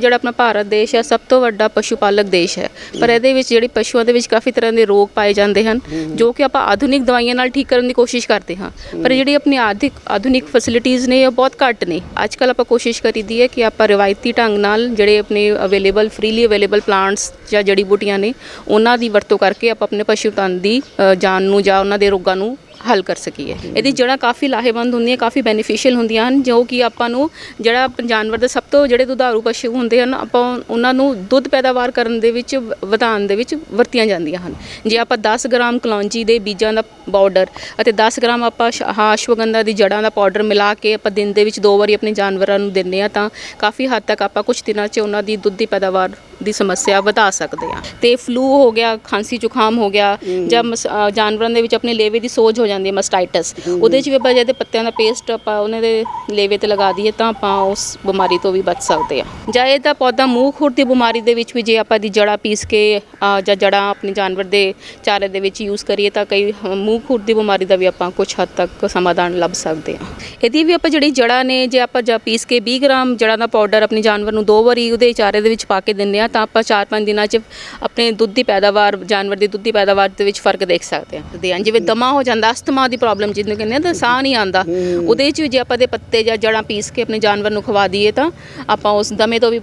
ਜਿਹੜਾ ਆਪਣਾ ਭਾਰਤ ਦੇਸ਼ ਹੈ, ਸਭ ਤੋਂ ਵੱਡਾ ਪਸ਼ੂ ਪਾਲਕ ਦੇਸ਼ ਹੈ। ਪਰ ਇਹਦੇ ਵਿੱਚ ਜਿਹੜੀ ਪਸ਼ੂਆਂ ਦੇ ਵਿੱਚ ਕਾਫੀ ਤਰ੍ਹਾਂ ਦੇ ਰੋਗ ਪਾਏ ਜਾਂਦੇ ਹਨ, ਜੋ ਕਿ ਆਪਾਂ ਆਧੁਨਿਕ ਦਵਾਈਆਂ ਨਾਲ ਠੀਕ ਕਰਨ ਦੀ ਕੋਸ਼ਿਸ਼ ਕਰਦੇ ਹਾਂ। ਪਰ ਜਿਹੜੀ ਆਪਣੀ ਆਧਿਕ, ਆਧੁਨਿਕ ਫੈਸਿਲਿਟੀਆਂ ਨੇ, ਉਹ ਬਹੁਤ ਘੱਟ ਨੇ। ਅੱਜ ਕੱਲ ਆਪਾਂ ਕੋਸ਼ਿਸ਼ ਕਰੀਦੀ ਹੈ ਕਿ ਆਪਾਂ ਰਵਾਇਤੀ ਢੰਗ ਨਾਲ ਜਿਹੜੇ ਆਪਣੇ ਅਵੇਲੇਬਲ ਫ੍ਰੀਲੀ ਅਵੇਲੇਬਲ ਪਲਾਂਟਸ ਜਾਂ ਜੜੀ ਬੂਟੀਆਂ ਨੇ, ਉਹਨਾਂ ਦੀ ਵਰਤੋਂ ਕਰਕੇ ਆਪਾਂ ਆਪਣੇ ਪਸ਼ੂ ਤਨ ਦੀ ਜਾਨ ਨੂੰ ਜਾਂ ਉਹਨਾਂ ਦੇ ਰੋਗਾਂ ਨੂੰ ਹੱਲ ਕਰ ਸਕੀਏ। ਇਹਦੀ ਜੜ੍ਹਾਂ ਕਾਫੀ ਲਾਹੇਵੰਦ ਹੁੰਦੀਆਂ ਕਾਫੀ ਬੈਨੀਫੀਸ਼ੀਅਲ ਹੁੰਦੀਆਂ ਹਨ ਜੋ ਕਿ ਆਪਾਂ ਨੂੰ ਜਿਹੜਾ ਜਾਨਵਰ ਦੇ ਸਭ ਤੋਂ ਜਿਹੜੇ ਦੁਧਾਰੂ ਪਸ਼ੂ ਹੁੰਦੇ ਹਨ ਆਪਾਂ ਉਹਨਾਂ ਨੂੰ ਦੁੱਧ ਪੈਦਾਵਾਰ ਕਰਨ ਦੇ ਵਿੱਚ ਵਧਾਉਣ ਦੇ ਵਿੱਚ ਵਰਤੀਆਂ ਜਾਂਦੀਆਂ ਹਨ। ਜੇ ਆਪਾਂ 10 ਗ੍ਰਾਮ ਕਲੌਂਜੀ ਦੇ ਬੀਜਾਂ ਦਾ ਪਾਊਡਰ ਅਤੇ 10 ਗ੍ਰਾਮ ਆਪਾਂ ਅਸ਼ਵਗੰਧਾ ਦੀ ਜੜ੍ਹਾਂ ਦਾ ਪਾਊਡਰ ਮਿਲਾ ਕੇ ਆਪਾਂ ਦਿਨ ਦੇ ਵਿੱਚ ਦੋ ਵਾਰੀ ਆਪਣੇ ਜਾਨਵਰਾਂ ਨੂੰ ਦਿੰਦੇ ਆ ਤਾਂ ਕਾਫੀ ਹੱਦ ਤੱਕ ਆਪਾਂ ਕੁਝ ਦਿਨਾਂ 'ਚ ਉਹਨਾਂ ਦੀ ਦੁੱਧ ਦੀ ਪੈਦਾਵਾਰ ਦੀ ਸਮੱਸਿਆ ਵਧਾ ਸਕਦੇ ਆ। ਤੇ ਫਲੂ ਹੋ ਗਿਆ ਖਾਂਸੀ ਜ਼ੁਕਾਮ ਹੋ ਗਿਆ ਜਾਂ ਮਸ- ਅ, ਜਾਨਵਰਾਂ ਦੇ ਵਿੱਚ ਆਪਣੇ ਲੇਵੇ ਦੀ ਸੋਜ ਹੋ ਜਾਂਦੀ ਹੈ ਮਸਟਾਈਟਸ ਉਹਦੇ 'ਚ ਵੀ ਆਪਾਂ ਜਿਹਦੇ ਪੱਤਿਆਂ ਦਾ ਪੇਸਟ ਆਪਾਂ ਉਹਨਾਂ ਦੇ ਲੇਵੇ ਤੇ ਲਗਾ ਦਈਏ ਤਾਂ ਆਪਾਂ ਉਸ ਬਿਮਾਰੀ ਤੋਂ ਵੀ ਬਚ ਸਕਦੇ ਆ। ਜਾਂ ਇਹ ਤਾਂ ਪੌਦਾ ਮੂੰਹ ਖੁਰ ਦੀ ਬਿਮਾਰੀ ਦੇ ਵਿੱਚ ਵੀ ਜੇ ਆਪਾਂ ਦੀ ਜੜਾ ਪੀਸ ਕੇ ਅ, ਜਾਂ ਜੜਾਂ ਆਪਣੇ ਜਾਨਵਰ ਦੇ ਚਾਰੇ ਦੇ ਵਿੱਚ ਯੂਜ਼ ਕਰੀਏ ਤਾਂ ਕਈ ਹ- ਮੂੰਹ ਖੁਰ ਦੀ ਬਿਮਾਰੀ ਦਾ ਵੀ ਆਪਾਂ ਕੁਝ ਹੱਦ ਤੱਕ ਸਮਾਧਾਨ ਲੱਭ ਸਕਦੇ ਆ। ਇਹਦੀ ਵੀ ਆਪਾਂ ਜਿਹੜੀ ਜੜਾਂ ਨੇ ਜੇ ਆਪਾਂ ਜਾਂ ਪੀਸ ਕੇ 20 ਗ੍ਰਾਮ ਜੜਾਂ ਦਾ ਪਾਊਡਰ ਆਪਣੇ ਜਾਨਵਰ ਨੂੰ ਦੋ ਵਾਰੀ ਉਹਦੇ ਚਾਰੇ ਦੇ ਵਿੱਚ ਪਾ ਕੇ ਦਿੰਦੇ ਆ ਤਾਂ ਆਪਾਂ 4-5 ਦਿਨਾਂ 'ਚ ਆਪਣੇ ਦੁੱਧ ਦੀ ਪੈਦਾਵਾਰ ਜਾਨਵਰ ਦੀ ਦੁੱਧ ਦੀ ਪੈਦਾਵਾਰ ਦੇ ਵਿੱਚ ਫ਼ਰਕ ਦੇਖ ਸਕਦੇ ਆ ਦੇ ਜਿਵੇਂ ਦਮਾ ਹੋ ਜਾਂਦਾ ਅਸਥਮਾ ਦੀ ਪ੍ਰੋਬਲਮ ਜਿਹਨੂੰ ਕਹਿੰਦੇ ਆ ਤਾਂ ਸਾਹ ਨਹੀਂ ਆਉਂਦਾ। ਉਹਦੇ 'ਚ ਜੇ ਆਪਾਂ ਦੇ ਪੱਤੇ ਜਾਂ ਜੜਾਂ ਪੀਸ ਕੇ ਆਪਣੇ ਜਾਨਵਰ ਨੂੰ ਖਵਾ ਦਈਏ ਤਾਂ ਆਪਾਂ ਉਸ ਦਮੇ ਤੋਂ ਵੀ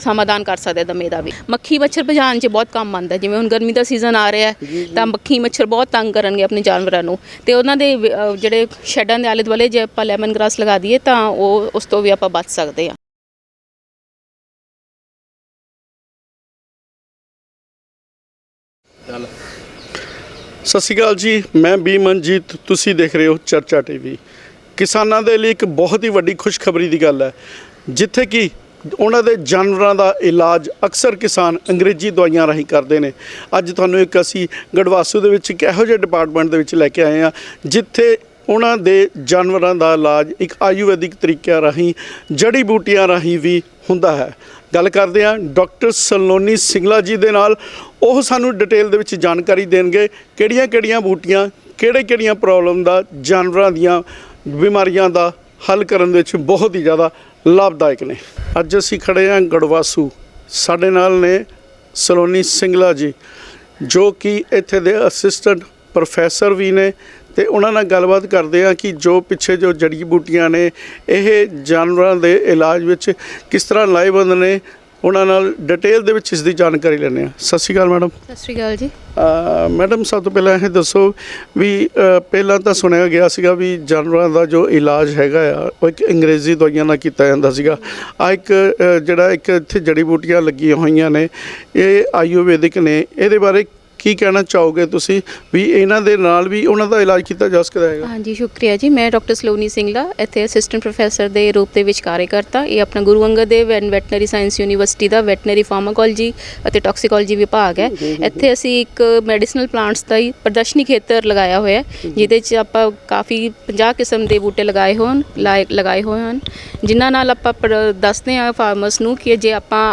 ਸਮਾਧਾਨ ਕਰ ਸਕਦੇ ਆ ਦਮੇ ਦਾ ਵੀ। ਮੱਖੀ ਮੱਛਰ ਭਜਾਉਣ 'ਚ ਬਹੁਤ ਕੰਮ ਆਉਂਦਾ ਜਿਵੇਂ ਹੁਣ ਗਰਮੀ ਦਾ ਸੀਜ਼ਨ ਆ ਰਿਹਾ ਹੈ ਤਾਂ ਮੱਖੀ ਮੱਛਰ ਬਹੁਤ ਤੰਗ ਕਰਨਗੇ ਆਪਣੇ ਜਾਨਵਰਾਂ ਨੂੰ। ਤੇ ਉਹਨਾਂ ਦੇ ਜਿਹੜੇ ਸ਼ੈਡਾਂ ਦੇ ਆਲੇ ਦੁਆਲੇ ਜੇ ਆਪਾਂ ਲੈਮਨ ਗ੍ਰਾਸ ਲਗਾ ਦਈਏ ਤਾਂ ਉਹ ਉਸ ਤੋਂ ਵੀ ਆਪਾਂ ਬਚ ਸਕਦੇ ਆ ਸਤਿ ਸ਼੍ਰੀ ਅਕਾਲ ਜੀ, ਮੈਂ ਬੀ ਮਨਜੀਤ ਤੁਸੀਂ ਦੇਖ ਰਹੇ ਹੋ ਚਰਚਾ ਟੀਵੀ। ਕਿਸਾਨਾਂ ਦੇ ਲਈ ਇੱਕ ਬਹੁਤ ਹੀ ਵੱਡੀ ਖੁਸ਼ਖਬਰੀ ਦੀ ਗੱਲ ਹੈ, ਜਿੱਥੇ ਕਿ ਉਹਨਾਂ ਦੇ ਜਾਨਵਰਾਂ ਦਾ ਇਲਾਜ ਅਕਸਰ ਕਿਸਾਨ ਅੰਗਰੇਜ਼ੀ ਦਵਾਈਆਂ ਰਾਹੀਂ ਕਰਦੇ ਨੇ। ਅੱਜ ਤੁਹਾਨੂੰ ਇੱਕ ਅਸੀਂ ਗੜਵਾਸੂ ਦੇ ਵਿੱਚ ਇੱਕ ਇਹੋ ਜਿਹੇ ਡਿਪਾਰਟਮੈਂਟ ਦੇ ਵਿੱਚ ਲੈ ਕੇ ਆਏ ਹਾਂ, ਜਿੱਥੇ ਉਹਨਾਂ ਦੇ ਜਾਨਵਰਾਂ ਦਾ ਇਲਾਜ ਇੱਕ ਆਯੁਰਵੈਦਿਕ ਤਰੀਕਿਆਂ ਰਾਹੀਂ, ਜੜੀ ਬੂਟੀਆਂ ਰਾਹੀਂ ਵੀ ਹੁੰਦਾ ਹੈ। ਗੱਲ ਕਰਦੇ ਹਾਂ ਡਾਕਟਰ ਸਲੋਨੀ ਸਿੰਗਲਾ ਜੀ ਦੇ ਨਾਲ। ਉਹ ਸਾਨੂੰ ਡਿਟੇਲ ਦੇ ਵਿੱਚ ਜਾਣਕਾਰੀ ਦੇਣਗੇ ਕਿਹੜੀਆਂ-ਕਿਹੜੀਆਂ ਬੂਟੀਆਂ ਕਿਹੜੇ-ਕਿਹੜੀਆਂ ਪ੍ਰੋਬਲਮ ਦਾ, ਜਾਨਵਰਾਂ ਦੀਆਂ ਬਿਮਾਰੀਆਂ ਦਾ ਹੱਲ ਕਰਨ ਦੇ ਵਿੱਚ ਬਹੁਤ ਹੀ ਜ਼ਿਆਦਾ ਲਾਭਦਾਇਕ ਨੇ। ਅੱਜ ਅਸੀਂ ਖੜੇ ਹਾਂ ਗੜਵਾਸੂ। ਸਾਡੇ ਨਾਲ ਨੇ ਸਲੋਨੀ ਸਿੰਗਲਾ ਜੀ, ਜੋ ਕਿ ਇੱਥੇ ਦੇ ਅਸਿਸਟੈਂਟ ਪ੍ਰੋਫੈਸਰ ਵੀ ਨੇ ਤੇ ਉਹਨਾਂ ਨਾਲ ਗੱਲਬਾਤ ਕਰਦੇ ਆ ਕਿ ਜੋ ਪਿੱਛੇ ਜੋ ਜੜੀ ਬੂਟੀਆਂ ਨੇ ਇਹ ਜਾਨਵਰਾਂ ਦੇ ਇਲਾਜ ਵਿੱਚ ਕਿਸ ਤਰ੍ਹਾਂ ਲਾਹੇਵੰਦ ਨੇ ਉਹਨਾਂ ਨਾਲ ਡਿਟੇਲ ਦੇ ਵਿੱਚ ਇਸ ਦੀ ਜਾਣਕਾਰੀ ਲੈਂਦੇ ਆ ਸਤਿ ਸ਼੍ਰੀ ਅਕਾਲ ਮੈਡਮ। ਸਤਿ ਸ਼੍ਰੀ ਅਕਾਲ ਜੀ। ਮੈਡਮ ਸਭ ਤੋਂ ਪਹਿਲਾਂ ਇਹ ਦੱਸੋ ਵੀ ਅ, ਪਹਿਲਾਂ ਤਾਂ ਸੁਣਿਆ ਗਿਆ ਸੀਗਾ ਵੀ ਜਾਨਵਰਾਂ ਦਾ ਜੋ ਇਲਾਜ ਹੈਗਾ ਆ ਉਹ ਇੱਕ ਅੰਗਰੇਜ਼ੀ ਦਵਾਈਆਂ ਨਾਲ ਕੀਤਾ ਜਾਂਦਾ ਸੀਗਾ। ਆ ਇੱਕ ਅ, ਜਿਹੜਾ ਇੱਕ ਇੱਥੇ ਜੜੀ ਬੂਟੀਆਂ ਲੱਗੀਆਂ ਹੋਈਆਂ ਨੇ ਇਹ ਆਯੁਰਵੈਦਿਕ ਨੇ। ਇਹਦੇ ਬਾਰੇ ਕੀ ਕਹਿਣਾ ਚਾਹੋਗੇ ਤੁਸੀਂ? ਵੀ ਇਹਨਾਂ ਦੇ ਨਾਲ ਵੀ ਉਹਨਾਂ ਦਾ ਇਲਾਜ ਕੀਤਾ ਜਾ ਸਕਦਾ ਹੈਗਾ। ਹਾਂਜੀ ਸ਼ੁਕਰੀਆ ਜੀ। ਮੈਂ ਡਾਕਟਰ ਸਲੋਨੀ ਸਿੰਗਲਾ ਇੱਥੇ ਅਸਿਸਟੈਂਟ ਪ੍ਰੋਫੈਸਰ ਦੇ ਰੂਪ ਦੇ ਵਿੱਚ ਕਾਰਜਕਰਤਾ। ਇਹ ਆਪਣਾ Guru Angad Dev and veterinary science university the veterinary pharmacology ਅਤੇ ਟੌਕਸੀਕੋਲੋਜੀ ਵਿਭਾਗ ਹੈ। ਇੱਥੇ ਅਸੀਂ ਇੱਕ ਮੈਡੀਸਨਲ ਪਲਾਂਟਸ ਦਾ ਹੀ ਪ੍ਰਦਰਸ਼ਨੀ ਖੇਤਰ ਲਗਾਇਆ ਹੋਇਆ ਹੈ ਜਿਹਦੇ 'ਚ ਆਪਾਂ ਕਾਫੀ 50 ਕਿਸਮ ਦੇ ਬੂਟੇ ਲਗਾਏ ਹੋਣ ਲਗਾਏ ਹੋਏ ਹਨ। ਜਿਨ੍ਹਾਂ ਨਾਲ ਆਪਾਂ ਦੱਸਦੇ ਹਾਂ ਫਾਰਮਰਸ ਨੂੰ ਕਿ ਜੇ ਆਪਾਂ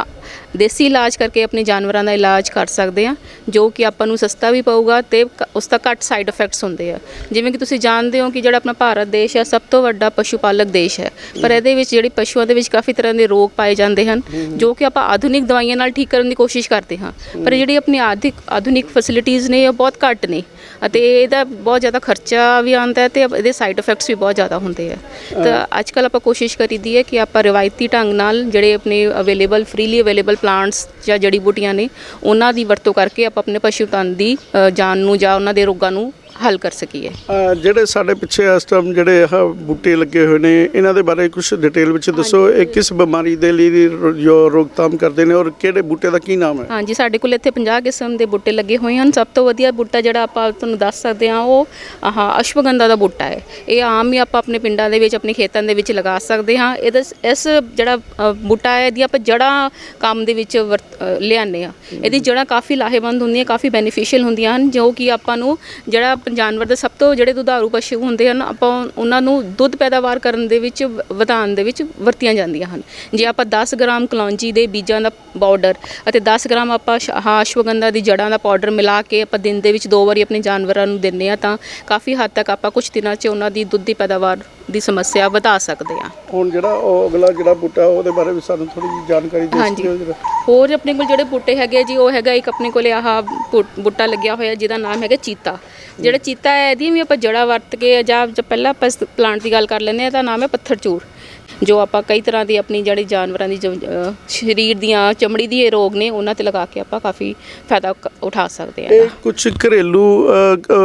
ਦੇਸੀ ਇਲਾਜ ਕਰਕੇ ਆਪਣੇ ਜਾਨਵਰਾਂ ਦਾ ਇਲਾਜ ਕਰ ਸਕਦੇ ਹਾਂ, ਜੋ ਕਿ ਆਪਾਂ ਨੂੰ ਸਸਤਾ ਵੀ ਪਊਗਾ ਤੇ ਕ- ਉਸ ਦਾ ਘੱਟ ਸਾਈਡ ਇਫੈਕਟਸ ਹੁੰਦੇ ਆ। ਜਿਵੇਂ ਕਿ ਤੁਸੀਂ ਜਾਣਦੇ ਹੋ ਕਿ ਜਿਹੜਾ ਆਪਣਾ ਭਾਰਤ ਦੇਸ਼ ਹੈ, ਸਭ ਤੋਂ ਵੱਡਾ ਪਸ਼ੂ ਪਾਲਕ ਦੇਸ਼ ਹੈ। ਪਰ ਇਹਦੇ ਵਿੱਚ ਜਿਹੜੀ ਪਸ਼ੂਆਂ ਦੇ ਵਿੱਚ ਕਾਫੀ ਤਰ੍ਹਾਂ ਦੇ ਰੋਗ ਪਾਏ ਜਾਂਦੇ ਹਨ, ਜੋ ਕਿ ਆਪਾਂ ਆਧੁਨਿਕ ਦਵਾਈਆਂ ਨਾਲ ਠੀਕ ਕਰਨ ਦੀ ਕੋਸ਼ਿਸ਼ ਕਰਦੇ ਹਾਂ। ਪਰ ਜਿਹੜੀ ਆਪਣੀ ਆਧਿਕ, ਆਧੁਨਿਕ ਫੈਸਿਲਿਟੀਆਂ ਨੇ ਉਹ ਬਹੁਤ ਘੱਟ ਨੇ ਅਤੇ ਇਹਦਾ ਬਹੁਤ ਜ਼ਿਆਦਾ ਖਰਚਾ ਵੀ ਆਉਂਦਾ ਹੈ ਤੇ ਇਹਦੇ ਸਾਈਡ ਇਫੈਕਟਸ ਵੀ ਬਹੁਤ ਜ਼ਿਆਦਾ ਹੁੰਦੇ ਆ। ਤਾਂ ਅੱਜ ਕੱਲ ਆਪਾਂ ਕੋਸ਼ਿਸ਼ ਕਰੀਦੀ ਹੈ ਕਿ ਆਪਾਂ ਰਵਾਇਤੀ ਢੰਗ ਨਾਲ ਜਿਹੜੇ ਆਪਣੇ ਅਵੇਲੇਬਲ ਫ੍ਰੀਲੀ ਅਵੇਲੇਬਲ ਪਲਾਂਟਸ ਜਾਂ ਜੜੀ ਬੂਟੀਆਂ ਨੇ, ਉਹਨਾਂ ਦੀ ਵਰਤੋਂ ਕਰਕੇ ਆਪਾਂ ਆਪਣੇ ਪਸ਼ੂ ਤਨ ਦੀ ਜਾਨ ਨੂੰ ਜਾਂ ਉਹਨਾਂ ਦੇ ਰੋਗਾਂ ਨੂੰ ਹੱਲ ਕਰ ਸਕੀਏ। ਜਿਹੜੇ ਸਾਡੇ ਪਿੱਛੇ ਇਸ ਟਾਈਮ ਜਿਹੜੇ ਆਹ ਬੂਟੇ ਲੱਗੇ ਹੋਏ ਨੇ ਇਹਨਾਂ ਦੇ ਬਾਰੇ ਕੁਝ ਡਿਟੇਲ ਵਿੱਚ ਦੱਸੋ ਇਹ ਕਿਸ ਬਿਮਾਰੀ ਦੇ ਲਈ ਰੋ- ਜੋ ਰੋਕਥਾਮ ਕਰਦੇ ਨੇ ਔਰ ਕਿਹੜੇ ਬੂਟੇ ਦਾ ਕੀ ਨਾਮ ਹੈ? ਹਾਂਜੀ ਸਾਡੇ ਕੋਲ ਇੱਥੇ 50 ਕਿਸਮ ਦੇ ਬੂਟੇ ਲੱਗੇ ਹੋਏ ਹਨ। ਸਭ ਤੋਂ ਵਧੀਆ ਬੂਟਾ ਜਿਹੜਾ ਆਪਾਂ ਤੁਹਾਨੂੰ ਦੱਸ ਸਕਦੇ ਹਾਂ ਉਹ ਆਹ ਅਸ਼ਵਗੰਧਾ ਦਾ ਬੂਟਾ ਹੈ। ਇਹ ਆਮ ਹੀ ਆਪਾਂ ਆਪਣੇ ਪਿੰਡਾਂ ਦੇ ਵਿੱਚ ਆਪਣੇ ਖੇਤਾਂ ਦੇ ਵਿੱਚ ਲਗਾ ਸਕਦੇ ਹਾਂ। ਇਹਦਾ ਇਸ ਜਿਹੜਾ ਅ, ਬੂਟਾ ਹੈ ਇਹਦੀ ਆਪਾਂ ਜੜ੍ਹਾਂ ਕੰਮ ਦੇ ਵਿੱਚ ਵਰਤ- ਅ, ਲਿਆਉਂਦੇ ਆ ਇਹਦੀ ਜੜ੍ਹਾਂ ਕਾਫੀ ਲਾਹੇਵੰਦ ਹੁੰਦੀਆਂ ਕਾਫੀ ਬੈਨੀਫੀਸ਼ੀਅਲ ਹੁੰਦੀਆਂ ਹਨ ਜੋ ਕਿ ਆਪਾਂ ਨੂੰ ਜਿਹੜਾ ਆਪਣੇ ਜਾਨਵਰ ਦੇ ਸਭ ਤੋਂ ਜਿਹੜੇ ਦੁਧਾਰੂ ਪਸ਼ੂ ਹੁੰਦੇ ਹਨ ਆਪਾਂ ਉਹਨਾਂ ਨੂੰ ਦੁੱਧ ਪੈਦਾਵਾਰ ਕਰਨ ਦੇ ਵਿੱਚ ਵਧਾਉਣ ਦੇ ਵਿੱਚ ਵਰਤੀਆਂ ਜਾਂਦੀਆਂ ਹਨ। ਜੇ ਆਪਾਂ 10 ਗ੍ਰਾਮ ਕਲੌਂਜੀ ਦੇ ਬੀਜਾਂ ਦਾ ਪਾਊਡਰ ਅਤੇ 10 ਗ੍ਰਾਮ ਆਪਾਂ ਅਸ਼ਵਗੰਧਾ ਦੀ ਜੜਾਂ ਦਾ ਪਾਊਡਰ ਮਿਲਾ ਕੇ ਆਪਾਂ ਦਿਨ ਦੇ ਵਿੱਚ ਦੋ ਵਾਰੀ ਆਪਣੇ ਜਾਨਵਰਾਂ ਨੂੰ ਦਿੰਦੇ ਆ ਤਾਂ ਕਾਫੀ ਹੱਦ ਤੱਕ ਆਪਾਂ ਕੁਝ ਦਿਨਾਂ 'ਚ ਉਹਨਾਂ ਦੀ ਦੁੱਧ ਦੀ ਪੈਦਾਵਾਰ ਦੀ ਸਮੱਸਿਆ ਵਧਾ ਸਕਦੇ ਆ ਹੁਣ ਜਿਹੜਾ ਉਹ ਅਗਲਾ ਜਿਹੜਾ ਬੂਟਾ ਉਹਦੇ ਬਾਰੇ ਵੀ ਸਾਨੂੰ ਥੋੜੀ ਜਿਹੀ ਜਾਣਕਾਰੀ ਦੇ। ਸਕਦੇ ਹੋ ਜਰਾ? ਹੋਰ ਆਪਣੇ ਕੋਲ ਜਿਹੜੇ ਬੂਟੇ ਹੈਗੇ ਜੀ ਉਹ ਹੈਗਾ ਇੱਕ ਆਪਣੇ ਕੋਲੇ ਆਹ ਬੂਟਾ ਲੱਗਿਆ ਹੋਇਆ ਜਿਹਦਾ ਨਾਮ ਹੈਗਾ ਚੀਤਾ। ਜਿਹੜਾ ਚੀਤਾ ਹੈ ਇਹਦੀ ਵੀ ਆਪਾਂ ਜੜਾ ਵਰਤ ਕੇ ਜਾਂ ਜਾਂ ਪਹਿਲਾਂ ਆਪਾਂ ਪਲਾਂਟ ਦੀ ਗੱਲ ਕਰ ਲੈਂਦੇ ਆ ਤਾਂ ਨਾਮ ਹੈ ਪੱਥਰ ਚੂਰ ਜੋ ਆਪਾਂ ਕਈ ਤਰ੍ਹਾਂ ਦੀ ਆਪਣੀ ਜਿਹੜੀ ਜਾਨਵਰਾਂ ਦੀ ਸਰੀਰ ਦੀਆਂ ਚਮੜੀ ਦੀ ਇਹ ਰੋਗ ਨੇ ਉਹਨਾਂ ਤੇ ਲਗਾ ਕੇ ਆਪਾਂ ਕਾਫੀ ਫਾਇਦਾ ਉਠਾ ਸਕਦੇ ਆ ਇਹ ਕੁਝ ਘਰੇਲੂ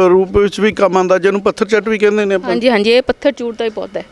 ਰੂਪ ਵਿੱਚ ਵੀ ਕੰਮ ਆਉਂਦਾ ਜਿਹਨੂੰ ਪੱਥਰ ਚੱਟ ਵੀ ਕਹਿੰਦੇ ਨੇ ਆਪਾਂ। ਹਾਂਜੀ ਹਾਂਜੀ ਇਹ ਪੱਥਰ ਚੂਰ ਦਾ ਹੀ ਪੌਦਾ ਹੈ।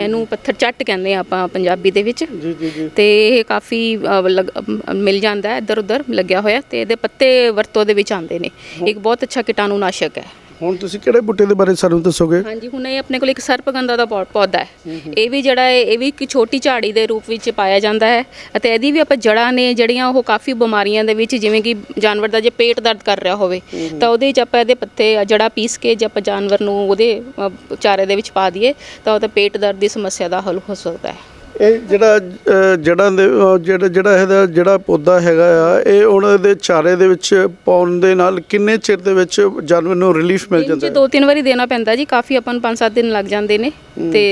ਇਹਨੂੰ ਪੱਥਰ ਚੱਟ ਕਹਿੰਦੇ ਆ ਆਪਾਂ ਪੰਜਾਬੀ ਦੇ ਵਿੱਚ। ਜੀ ਜੀ ਜੀ। ਤੇ ਇਹ ਕਾਫੀ ਲਗ- ਮਿਲ ਜਾਂਦਾ ਹੈ ਇੱਧਰ ਉੱਧਰ ਲੱਗਿਆ ਹੋਇਆ। ਤੇ ਇਹਦੇ ਪੱਤੇ ਵਰਤੋਂ ਦੇ ਵਿੱਚ ਆਉਂਦੇ ਨੇ। ਇੱਕ ਬਹੁਤ ਅੱਛਾ ਕੀਟਾਣੂਨਾਸ਼ਕ ਹੈ। ਹੁਣ ਤੁਸੀਂ ਕਿਹੜੇ ਬੂਟੇ ਦੇ ਬਾਰੇ ਸਾਨੂੰ ਦੱਸੋਗੇ? ਹਾਂਜੀ ਹੁਣ ਇਹ ਆਪਣੇ ਕੋਲ ਇੱਕ ਸਰਪਗੰਧਾ ਦਾ ਪੌ- ਪੌਦਾ ਹੈ। ਇਹ ਵੀ ਜਿਹੜਾ ਹੈ ਇਹ ਵੀ ਇੱਕ ਛੋਟੀ ਝਾੜੀ ਦੇ ਰੂਪ ਵਿੱਚ ਪਾਇਆ ਜਾਂਦਾ ਹੈ ਅਤੇ ਇਹਦੀ ਵੀ ਆਪਾਂ ਜੜ੍ਹਾਂ ਨੇ ਜਿਹੜੀਆਂ ਉਹ ਕਾਫੀ ਬਿਮਾਰੀਆਂ ਦੇ ਵਿੱਚ ਜਿਵੇਂ ਕਿ ਜਾਨਵਰ ਦਾ ਜੇ ਪੇਟ ਦਰਦ ਕਰ ਰਿਹਾ ਹੋਵੇ ਤਾਂ ਉਹਦੇ ਵਿੱਚ ਆਪਾਂ ਇਹਦੇ ਪੱਤੇ ਜੜਾ ਪੀਸ ਕੇ ਜੇ ਆਪਾਂ ਜਾਨਵਰ ਨੂੰ ਉਹਦੇ ਅ, ਚਾਰੇ ਦੇ ਵਿੱਚ ਪਾ ਦਈਏ ਤਾਂ ਉਹਦਾ ਪੇਟ ਦਰਦ ਦੀ ਸਮੱਸਿਆ ਦਾ ਹੱਲ ਹੋ ਸਕਦਾ ਹੈ। ਇਹ ਜਿਹੜਾ ਅ, ਜੜ੍ਹਾਂ ਦੇ ਜਿਹੜਾ ਜਿਹੜਾ ਇਹਦਾ ਜਿਹੜਾ ਪੌਦਾ ਹੈਗਾ ਆ ਇਹ ਉਹਨਾਂ ਦੇ ਚਾਰੇ ਦੇ ਵਿੱਚ ਪਾਉਣ ਦੇ ਨਾਲ ਕਿੰਨੇ ਚਿਰ ਦੇ ਵਿੱਚ ਜਾਨਵਰ ਨੂੰ ਰਿਲੀਫ ਮਿਲ ਜਾਂਦਾ ਹੈ? ਦੋ ਤਿੰਨ ਵਾਰੀ ਦੇਣਾ ਪੈਂਦਾ ਜੀ ਕਾਫੀ ਆਪਾਂ ਨੂੰ 5-7 ਦਿਨ ਲੱਗ ਜਾਂਦੇ ਨੇ ਤੇ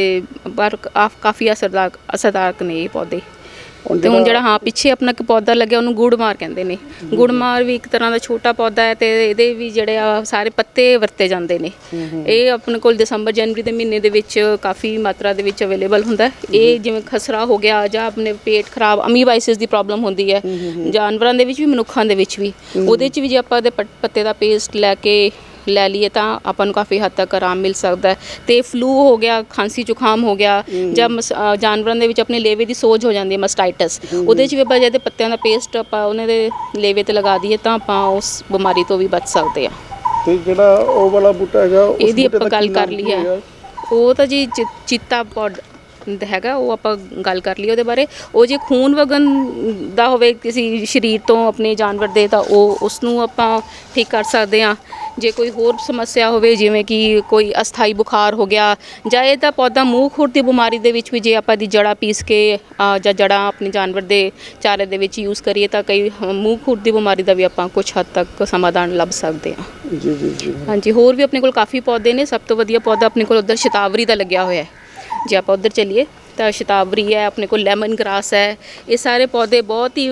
ਪਰ ਕਾਫੀ ਅਸਰਦਾਰ ਅਸਰਦਾਰ ਨੇ ਇਹ ਪੌਦੇ। ਤੇ ਹੁਣ ਜਿਹੜਾ ਹਾਂ ਪਿੱਛੇ ਆਪਣਾ ਇੱਕ ਪੌਦਾ ਲੱਗਿਆ ਉਹਨੂੰ ਗੁੜਮਾਰ ਕਹਿੰਦੇ ਨੇ। ਗੁੜਮਾਰ ਵੀ ਇੱਕ ਤਰ੍ਹਾਂ ਦਾ ਛੋਟਾ ਪੌਦਾ ਹੈ ਤੇ ਇਹਦੇ ਵੀ ਜਿਹੜੇ ਆ ਸਾਰੇ ਪੱਤੇ ਵਰਤੇ ਜਾਂਦੇ ਨੇ। ਇਹ ਆਪਣੇ ਕੋਲ ਦਸੰਬਰ ਜਨਵਰੀ ਦੇ ਮਹੀਨੇ ਦੇ ਵਿੱਚ ਕਾਫੀ ਮਾਤਰਾ ਦੇ ਵਿੱਚ ਅਵੇਲੇਬਲ ਹੁੰਦਾ ਹੈ। ਇਹ ਜਿਵੇਂ ਖਸਰਾ ਹੋ ਗਿਆ ਜਾਂ ਆਪਣੇ ਪੇਟ ਖਰਾਬ ਅਮੀਬਾਈਸਿਸ ਦੀ ਪ੍ਰੋਬਲਮ ਹੁੰਦੀ ਹੈ। ਜਾਨਵਰਾਂ ਦੇ ਵਿੱਚ ਵੀ ਮਨੁੱਖਾਂ ਦੇ ਵਿੱਚ ਵੀ। ਉਹਦੇ 'ਚ ਵੀ ਜੇ ਆਪਾਂ ਪੱਤ- ਪੱਤੇ ਦਾ ਪੇਸਟ ਲੈ ਕੇ ਲੈ ਲਈਏ ਤਾਂ ਆਪਾਂ ਨੂੰ ਕਾਫੀ ਹੱਦ ਤੱਕ ਆਰਾਮ ਮਿਲ ਸਕਦਾ ਤੇ ਫਲੂ ਹੋ ਗਿਆ ਖਾਂਸੀ ਜ਼ੁਕਾਮ ਹੋ ਗਿਆ ਜਾਂ ਮਸ- ਅ, ਜਾਨਵਰਾਂ ਦੇ ਵਿੱਚ ਆਪਣੇ ਲੇਵੇ ਦੀ ਸੋਜ ਹੋ ਜਾਂਦੀ ਹੈ ਮਸਟਾਈਟਸ ਉਹਦੇ 'ਚ ਵੀ ਆਪਾਂ ਜਿਹਦੇ ਪੱਤਿਆਂ ਦਾ ਪੇਸਟ ਆਪਾਂ ਉਹਨਾਂ ਦੇ ਲੇਵੇ ਤੇ ਲਗਾ ਦਈਏ ਤਾਂ ਆਪਾਂ ਉਸ ਬਿਮਾਰੀ ਤੋਂ ਵੀ ਬਚ ਸਕਦੇ ਹਾਂ। ਤੇ ਜਿਹੜਾ ਉਹ ਵਾਲਾ ਬੂਟਾ ਹੈਗਾ ਉਸ ਇਹਦੀ ਬੂਟੇ ਆਪਾਂ ਗੱਲ ਕੀ ਕਰ ਨਾਮ ਲਈ ਹੈ? ਹੈਗਾ? ਉਹ ਤਾਂ ਜੀ ਚੀ- ਚੀਤਾ ਪੌਡ ਹੈਗਾ ਉਹ ਆਪਾਂ ਗੱਲ ਕਰ ਲਈ ਉਹਦੇ ਬਾਰੇ। ਉਹ ਜੇ ਖੂਨ ਵਗਣ ਦਾ ਹੋਵੇ ਕਿਸੇ ਸਰੀਰ ਤੋਂ ਆਪਣੇ ਜਾਨਵਰ ਦੇ ਤਾਂ ਉਹ ਉਸ ਨੂੰ ਆਪਾਂ ਠੀਕ ਕਰ ਸਕਦੇ ਹਾਂ। ਜੇ ਕੋਈ ਹੋਰ ਸਮੱਸਿਆ ਹੋਵੇ ਜਿਵੇਂ ਕਿ ਕੋਈ ਅਸਥਾਈ ਬੁਖਾਰ ਹੋ ਗਿਆ ਜਾਂ ਇਹ ਤਾਂ ਪੌਦਾ ਮੂੰਹ ਖੁਰ ਦੀ ਬਿਮਾਰੀ ਦੇ ਵਿੱਚ ਵੀ ਜੇ ਆਪਾਂ ਦੀ ਜੜਾ ਪੀਸ ਕੇ ਜਾਂ ਜੜਾ ਆਪਣੇ ਜਾਨਵਰ ਦੇ ਚਾਰੇ ਦੇ ਵਿੱਚ ਯੂਜ਼ ਕਰੀਏ ਤਾਂ ਕਈ ਮੂੰਹ ਖੁਰ ਦੀ ਬਿਮਾਰੀ ਦਾ ਵੀ ਆਪਾਂ ਕੁਝ ਹੱਦ ਤੱਕ ਸਮਾਧਾਨ ਲੱਭ ਸਕਦੇ ਹਾਂ। ਜੀ ਜੀ ਜੀ। ਹਾਂਜੀ ਹੋਰ ਵੀ ਆਪਣੇ ਕੋਲ ਕਾਫੀ ਪੌਦੇ ਨੇ। ਸਭ ਤੋਂ ਵਧੀਆ ਪੌਦਾ ਆਪਣੇ ਕੋਲ ਉਧਰ ਸ਼ਤਾਵਰੀ ਦਾ ਲੱਗਿਆ ਹੋਇਆ ਹੈ। ਜੇ ਆਪਾਂ ਉਧਰ ਚਲੀਏ ਤਾਂ ਸ਼ਤਾਵਰੀ ਹੈ, ਆਪਣੇ ਕੋਲ ਲੈਮਨ ਗ੍ਰਾਸ ਹੈ। ਇਹ ਸਾਰੇ ਪੌਦੇ ਬਹੁਤ ਹੀ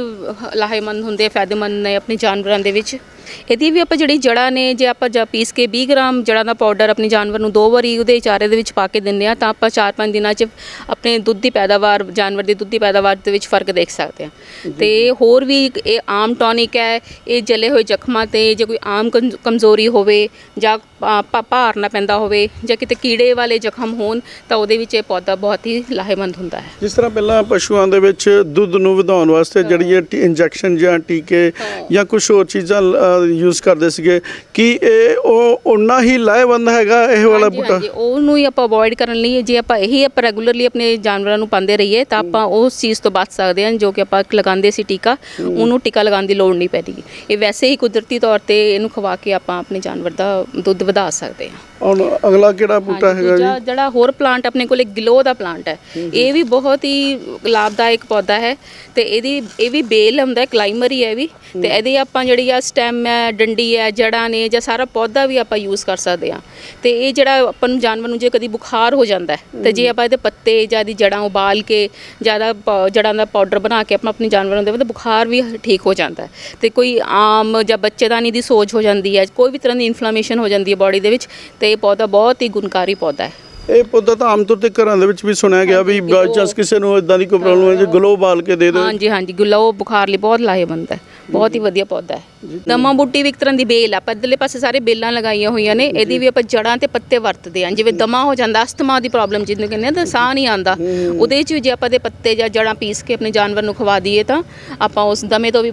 ਲਾਹੇਮੰਦ ਹੁੰਦੇ ਫਾਇਦੇਮੰਦ ਨੇ ਆਪਣੇ ਜਾਨਵਰਾਂ ਦੇ ਵਿੱਚ। ਇਹਦੀ ਵੀ ਆਪਾਂ ਜਿਹੜੀ ਜੜ੍ਹਾਂ ਨੇ ਜੇ ਆਪਾਂ ਜਾਂ ਪੀਸ ਕੇ 20 ਗ੍ਰਾਮ ਜੜ੍ਹਾਂ ਦਾ ਪਾਊਡਰ ਆਪਣੇ ਜਾਨਵਰ ਨੂੰ ਦੋ ਵਾਰੀ ਉਹਦੇ ਚਾਰੇ ਦੇ ਵਿੱਚ ਪਾ ਕੇ ਦਿੰਦੇ ਆ ਤਾਂ ਆਪਾਂ 4-5 ਦਿਨਾਂ 'ਚ ਆਪਣੇ ਦੁੱਧ ਦੀ ਪੈਦਾਵਾਰ ਜਾਨਵਰ ਦੀ ਦੁੱਧ ਦੀ ਪੈਦਾਵਾਰ ਦੇ ਵਿੱਚ ਫ਼ਰਕ ਦੇਖ ਸਕਦੇ ਆ ਤੇ ਹੋਰ ਵੀ ਇਹ ਆਮ ਟੌਨਿਕ ਹੈ ਇਹ ਜਲੇ ਹੋਏ ਜ਼ਖਮਾਂ ਤੇ ਜੇ ਕੋਈ ਆਮ ਕਮ- ਕਮਜ਼ੋਰੀ ਹੋਵੇ ਜਾਂ ਭਾਰ ਨਾ ਪੈਂਦਾ ਹੋਵੇ ਜਾਂ ਕਿਤੇ ਕੀੜੇ ਵਾਲੇ ਜ਼ਖਮ ਹੋਣ ਤਾਂ ਉਹਦੇ ਵਿੱਚ ਇਹ ਪੌਦਾ ਬਹੁਤ ਹੀ ਲਾਹੇਮੰਦ ਹੁੰਦਾ ਹੈ। ਜਿਸ ਤਰ੍ਹਾਂ ਪਹਿਲਾਂ ਪਸ਼ੂਆਂ ਦੇ ਵਿੱਚ ਦੁੱਧ ਨੂੰ ਵਧਾਉਣ ਵਾਸਤੇ ਜਿਹੜੀ ਇਹ ਇੰਜੈਕਸ਼ਨ ਜਾਂ ਟੀਕੇ ਜਾਂ ਕੁਝ ਹੋਰ ਚੀਜ਼ਾਂ ਯੂਜ਼ ਕਰਦੇ ਸੀਗੇ ਕਿ ਇਹ ਉਹ ਉਨਾ ਹੀ ਲਾਹੇਵੰਦ ਹੈਗਾ ਇਹ ਵਾਲਾ ਹਾਂਜੀ, ਬੂਟਾ? ਹਾਂਜੀ, ਉਹਨੂੰ ਹੀ ਆਪਾਂ ਅਵੋਇਡ ਕਰਨ ਲਈ ਜੇ ਆਪਾਂ ਇਹੀ ਆਪਾਂ ਰੈਗੂਲਰਲੀ ਆਪਣੇ ਜਾਨਵਰਾਂ ਨੂੰ ਪਾਉਂਦੇ ਰਹੀਏ ਤਾਂ ਆਪਾਂ ਉਸ ਚੀਜ਼ ਤੋਂ ਬਚ ਸਕਦੇ ਹਾਂ ਜੋ ਕਿ ਆਪਾਂ ਲਗਾਉਂਦੇ ਸੀ ਟੀਕਾ। ਉਹਨੂੰ ਟੀਕਾ ਲਗਾਉਣ ਦੀ ਲੋੜ ਨਹੀਂ ਪੈਂਦੀ। ਇਹ ਵੈਸੇ ਹੀ ਕੁਦਰਤੀ ਤੌਰ ਤੇ ਇਹਨੂੰ ਖਵਾ ਕੇ ਆਪਾਂ ਆਪਣੇ ਜਾਨਵਰ ਦਾ ਦੁੱਧ ਵਧਾ ਸਕਦੇ ਹਾਂ। ਹੁਣ ਅਗਲਾ ਕਿਹੜਾ ਬੂਟਾ ਹੈਗਾ ਜੀ? ਦੂਜਾ ਜਿਹੜਾ ਹੋਰ ਪਲਾਂਟ ਆਪਣੇ ਕੋਲ ਇੱਕ ਗਲੋ ਦਾ ਪਲਾਂਟ ਹੈ ਇਹ ਵੀ ਬਹੁਤ ਹੀ ਲਾਭਦਾਇਕ ਪੌਦਾ ਹੈ ਤੇ ਇਹਦੀ ਇਹ ਵੀ ਬੇਲ ਹੁੰਦਾ ਹੈ ਕਲਾਈਮਰ ਹੀ ਹੈ ਇਹ ਵੀ। ਤੇ ਇਹਦੀ ਆਪਾਂ ਜਿਹੜੀ ਆ ਸਟੈਮ ਹੈ ਡੰਡੀ ਹੈ ਜੜਾਂ ਨੇ ਜਾਂ ਸਾਰਾ ਪੌਦਾ ਵੀ ਆਪਾਂ ਯੂਜ਼ ਕਰ ਸਕਦੇ ਹਾਂ। ਤੇ ਇਹ ਜਿਹੜਾ ਆਪਾਂ ਨੂੰ ਜਾਨਵਰ ਨੂੰ ਜੇ ਕਦੀ ਬੁਖਾਰ ਹੋ ਜਾਂਦਾ ਹੈ ਤੇ ਜੇ ਆਪਾਂ ਇਹਦੇ ਪੱਤੇ ਜਾਂ ਦੀ ਜੜਾਂ ਉਬਾਲ ਕੇ ਜ਼ਿਆਦਾ ਜੜਾਂ ਦਾ ਪਾਊਡਰ ਬਣਾ ਕੇ ਆਪਣਾ ਆਪਣੇ ਜਾਨਵਰਾਂ ਨੂੰ ਦੇਵੇ ਤਾਂ ਬੁਖਾਰ ਵੀ ਠੀਕ ਹੋ ਜਾਂਦਾ ਹੈ। ਤੇ ਕੋਈ ਆਮ ਜਾਂ ਬੱਚੇਦਾਨੀ ਦੀ ਸੋਜ ਹੋ ਜਾਂਦੀ ਹੈ ਕੋਈ ਵੀ ਤਰ੍ਹਾਂ ਦੀ ਇਨਫਲੇਮੇਸ਼ਨ ਹੋ ਜਾਂਦੀ ਹੈ ਬਾਡੀ ਦੇ ਵਿੱਚ ਤੇ ਇਹ ਪੌਦਾ ਬਹੁਤ ਹੀ ਗੁਣਕਾਰੀ ਪੌਦਾ ਹੈ। ਇਹ ਪੌਦਾ ਤਾਂ ਆਮ ਤੌਰ ਤੇ ਘਰਾਂ ਦੇ ਵਿੱਚ ਵੀ ਸੁਣਿਆ ਗਿਆ ਵੀ ਜਸ ਕਿਸੇ ਨੂੰ ਇਦਾਂ ਦੀ ਕੋਈ ਪ੍ਰੋਬਲਮ ਹੈ। ਜੇ ਗਲੋ ਬਾਲ ਕੇ ਦੇ ਦੇ ਹਾਂਜੀ ਹਾਂਜੀ ਗੁਲਾਬ ਬੁਖਾਰ ਲਈ ਬਹੁਤ ਲਾਹੇਵੰਦ ਹੈ। ਬਹੁਤ ਹੀ ਵਧੀਆ ਪੌਦਾ ਹੈ। ਦਮਾ ਬੂਟੀ ਵੀ ਇੱਕ ਤਰ੍ਹਾਂ ਦੀ ਬੇਲ ਆ। ਪੱਧਲੇ ਪਾਸੇ ਸਾਰੇ ਬੇਲਾਂ ਲਗਾਈਆਂ ਹੋਈਆਂ ਨੇ। ਇਹਦੀ ਵੀ ਆਪਾਂ ਜੜਾਂ ਤੇ ਪੱਤੇ ਵਰਤਦੇ ਹਾਂ। ਜਿਵੇਂ ਦਮਾ ਹੋ ਜਾਂਦਾ ਅਸਥਮਾ ਦੀ ਪ੍ਰੋਬਲਮ ਜਿਹਨੂੰ ਕਹਿੰਦੇ ਆ ਤਾਂ ਸਾਹ ਨਹੀਂ ਆਉਂਦਾ। ਉਹਦੇ 'ਚ ਵੀ ਜੇ ਆਪਾਂ ਦੇ ਪੱਤੇ ਜਾਂ ਜੜਾਂ ਪੀਸ ਕੇ ਆਪਣੇ ਜਾਨਵਰ ਨੂੰ ਖਵਾ ਦਈਏ ਤਾਂ ਆਪਾਂ ਉਸ ਦਮੇ ਤੋਂ ਵੀ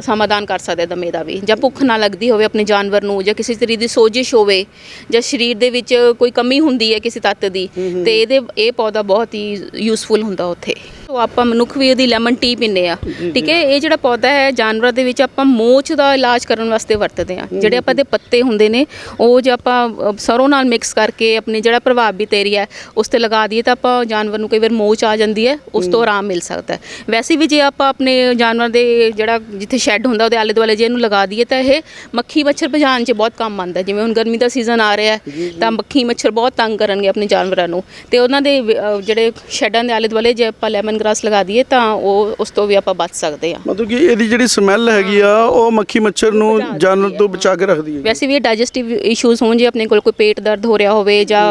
ਸਮਾਧਾਨ ਕਰ ਸਕਦੇ ਦਮੇ ਦਾ ਵੀ। ਜਾਂ ਭੁੱਖ ਨਾ ਲੱਗਦੀ ਹੋਵੇ ਆਪਣੇ ਜਾਨਵਰ ਨੂੰ ਜਾਂ ਕਿਸੇ ਤਰੀਕੇ ਦੀ ਸੋਜਿਸ਼ ਹੋਵੇ ਜਾਂ ਸਰੀਰ ਦੇ ਵਿੱਚ ਕੋਈ ਕਮੀ ਹੁੰਦੀ ਹੈ ਕਿਸੇ ਤੱਤ ਦੀ ਤੇ ਇਹਦੇ ਇਹ ਪੌਦਾ ਬਹੁਤ ਹੀ ਯੂਸਫੁਲ ਹੁੰਦਾ ਉੱਥੇ। ਉਹ ਆਪਾਂ ਮਨੁੱਖ ਵੀ ਉਹਦੀ ਲੈਮਨ ਟੀ ਪੀਂਦੇ ਆ। ਠੀਕ ਹੈ? ਇਹ ਜਿਹੜਾ ਪੌਦਾ ਹੈ ਜਾਨਵਰਾਂ ਦੇ ਵਿੱਚ ਆਪਾਂ ਮੋਚ ਦਾ ਇਲਾਜ ਕਰਨ ਵਾਸਤੇ ਵਰਤਦੇ ਆ। ਜਿਹੜੇ ਆਪਾਂ ਦੇ ਪੱਤੇ ਹੁੰਦੇ ਨੇ ਉਹ ਜੇ ਆਪਾਂ ਸਰੋਂ ਨਾਲ ਮਿਕਸ ਕਰਕੇ ਆਪਣੇ ਜਿਹੜਾ ਪ੍ਰਭਾਵਿਤ ਏਰੀਆ ਹੈ ਉਸ ਤੇ ਲਗਾ ਦਈਏ ਤਾਂ ਆਪਾਂ ਜਾਨਵਰ ਨੂੰ ਕਈ ਵਾਰ ਮੋਚ ਆ ਜਾਂਦੀ ਹੈ ਉਸ ਤੋਂ ਆਰਾਮ ਮਿਲ ਸਕਦਾ ਹੈ। ਵੈਸੇ ਵੀ ਜੇ ਆਪਾਂ ਆਪਣੇ ਜਾਨਵਰ ਦੇ ਜਿਹੜਾ ਜਿੱਥੇ ਸ਼ੈੱਡ ਹੁੰਦਾ ਉਹਦੇ ਆਲੇ ਦੁਆਲੇ ਜੇ ਇਹਨੂੰ ਲਗਾ ਦਈਏ ਤਾਂ ਇਹ ਮੱਖੀ ਮੱਛਰ ਭਜਾਉਣ 'ਚ ਬਹੁਤ ਕੰਮ ਆਉਂਦਾ ਜਿਵੇਂ ਹੁਣ ਗਰਮੀ ਦਾ ਸੀਜ਼ਨ ਆ ਰਿਹਾ ਹੈ ਤਾਂ ਮੱਖੀ ਮੱਛਰ ਬਹੁਤ ਤੰਗ ਕਰਨਗੇ ਆਪਣੇ ਜਾਨਵਰਾਂ ਨੂੰ। ਤੇ ਉਹਨਾਂ ਦੇ ਵ- ਜਿਹੜੇ ਸ਼ੈੱਡਾਂ ਦੇ ਆਲੇ ਦੁਆਲੇ ਜੇ ਆਪਾਂ ਲੈਮਨ ਗ੍ਰਾਸ ਲਗਾ ਦਈਏ ਤਾਂ ਉਹ ਉਸ ਤੋਂ ਵੀ ਆਪਾਂ ਬਚ ਸਕਦੇ ਹਾਂ। ਮਤਲਬ ਕਿ ਇਹਦੀ ਜਿਹੜੀ ਸਮੈਲ ਹੈਗੀ ਆ ਉਹ ਮੱਖੀ ਮੱਛਰ ਨੂੰ ਜਾਨਵਰ ਤੋਂ ਬਚਾ ਕੇ ਰੱਖਦੀ ਹੈ ਵੈਸੇ ਵੀ ਇਹ ਡਾਈਜੈਸਟਿਵ ਇਸ਼ੂਜ਼ ਹੋਣ ਜੇ ਆਪਣੇ ਕੋਲ ਕੋਈ ਪੇਟ ਦਰਦ ਹੋ ਰਿਹਾ ਹੋਵੇ ਜਾਂ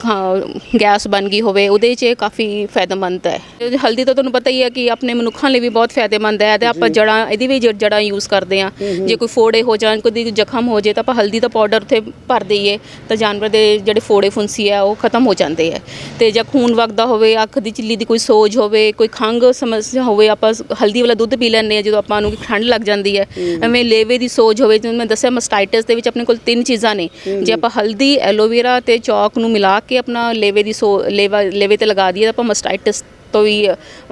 ਖਾ- ਗੈਸ ਬਣ ਗਈ ਹੋਵੇ ਉਹਦੇ 'ਚ ਇਹ ਕਾਫੀ ਫਾਇਦੇਮੰਦ ਹੈ। ਤੇ ਹਲਦੀ ਤਾਂ ਤੁਹਾਨੂੰ ਪਤਾ ਹੀ ਹੈ ਕਿ ਆਪਣੇ ਮਨੁੱਖਾਂ ਲਈ ਵੀ ਬਹੁਤ ਫਾਇਦੇਮੰਦ ਹੈ ਤੇ ਆਪਾਂ ਜੜਾਂ ਇਹਦੀ ਵੀ ਜੜ- ਜੜ੍ਹਾਂ ਯੂਜ਼ ਕਰਦੇ ਆ ਜੇ ਕੋਈ ਫੋੜੇ ਹੋ ਜਾਣ ਕੋਈ ਜ਼ਖਮ ਹੋ ਜੇ ਤਾਂ ਆਪਾਂ ਹਲਦੀ ਦਾ ਪਾਊਡਰ ਉੱਥੇ ਭਰ ਦਈਏ ਤਾਂ ਜਾਨਵਰ ਦੇ ਜਿਹੜੇ ਫੋੜੇ ਫੁੰਸੀ ਆ ਉਹ ਖਤਮ ਹੋ ਜਾਂਦੇ ਆ ਤੇ ਜਾਂ ਖੂਨ ਵਗਦਾ ਹੋਵੇ ਅੱਖ ਦੀ ਝਿੱਲੀ ਦੀ ਕੋਈ ਸੋਜ ਹੋਵੇ ਕੋਈ ਖੰਘ ਸਮੱਸਿਆ ਹੋਵੇ ਆਪਾਂ ਹਲਦੀ ਵਾਲਾ ਦੁੱਧ ਪੀ ਲੈਂਦੇ ਆ ਜਦੋਂ ਆਪਾਂ ਨੂੰ ਠੰਡ ਲੱਗ ਜਾਂਦੀ ਹੈ। ਐਵੇਂ ਲੇਵੇ ਦੀ ਸੋਜ ਹੋਵੇ ਜਿਵੇਂ ਮੈਂ ਦੱਸਿਆ ਮਸਟਾਈਟਸ ਦੇ ਵਿੱਚ ਆਪਣੇ ਕੋਲ ਤਿੰਨ ਚੀਜ਼ਾਂ ਨੇ। ਜੇ ਆਪਾਂ ਹਲਦੀ ਐਲੋਵੇਰਾ ਤੇ ਚੌਕ ਨੂੰ ਮਿਲਾ ਕੇ ਆਪਣਾ ਲੇਵੇ ਦੀ ਸੋ ਲੇਵਾ ਲੇਵੇ ਤੇ ਲਗਾ ਦਈਏ ਤਾਂ ਆਪਾਂ ਮਸਟਾਈਟਸ ਤੋਂ ਵੀ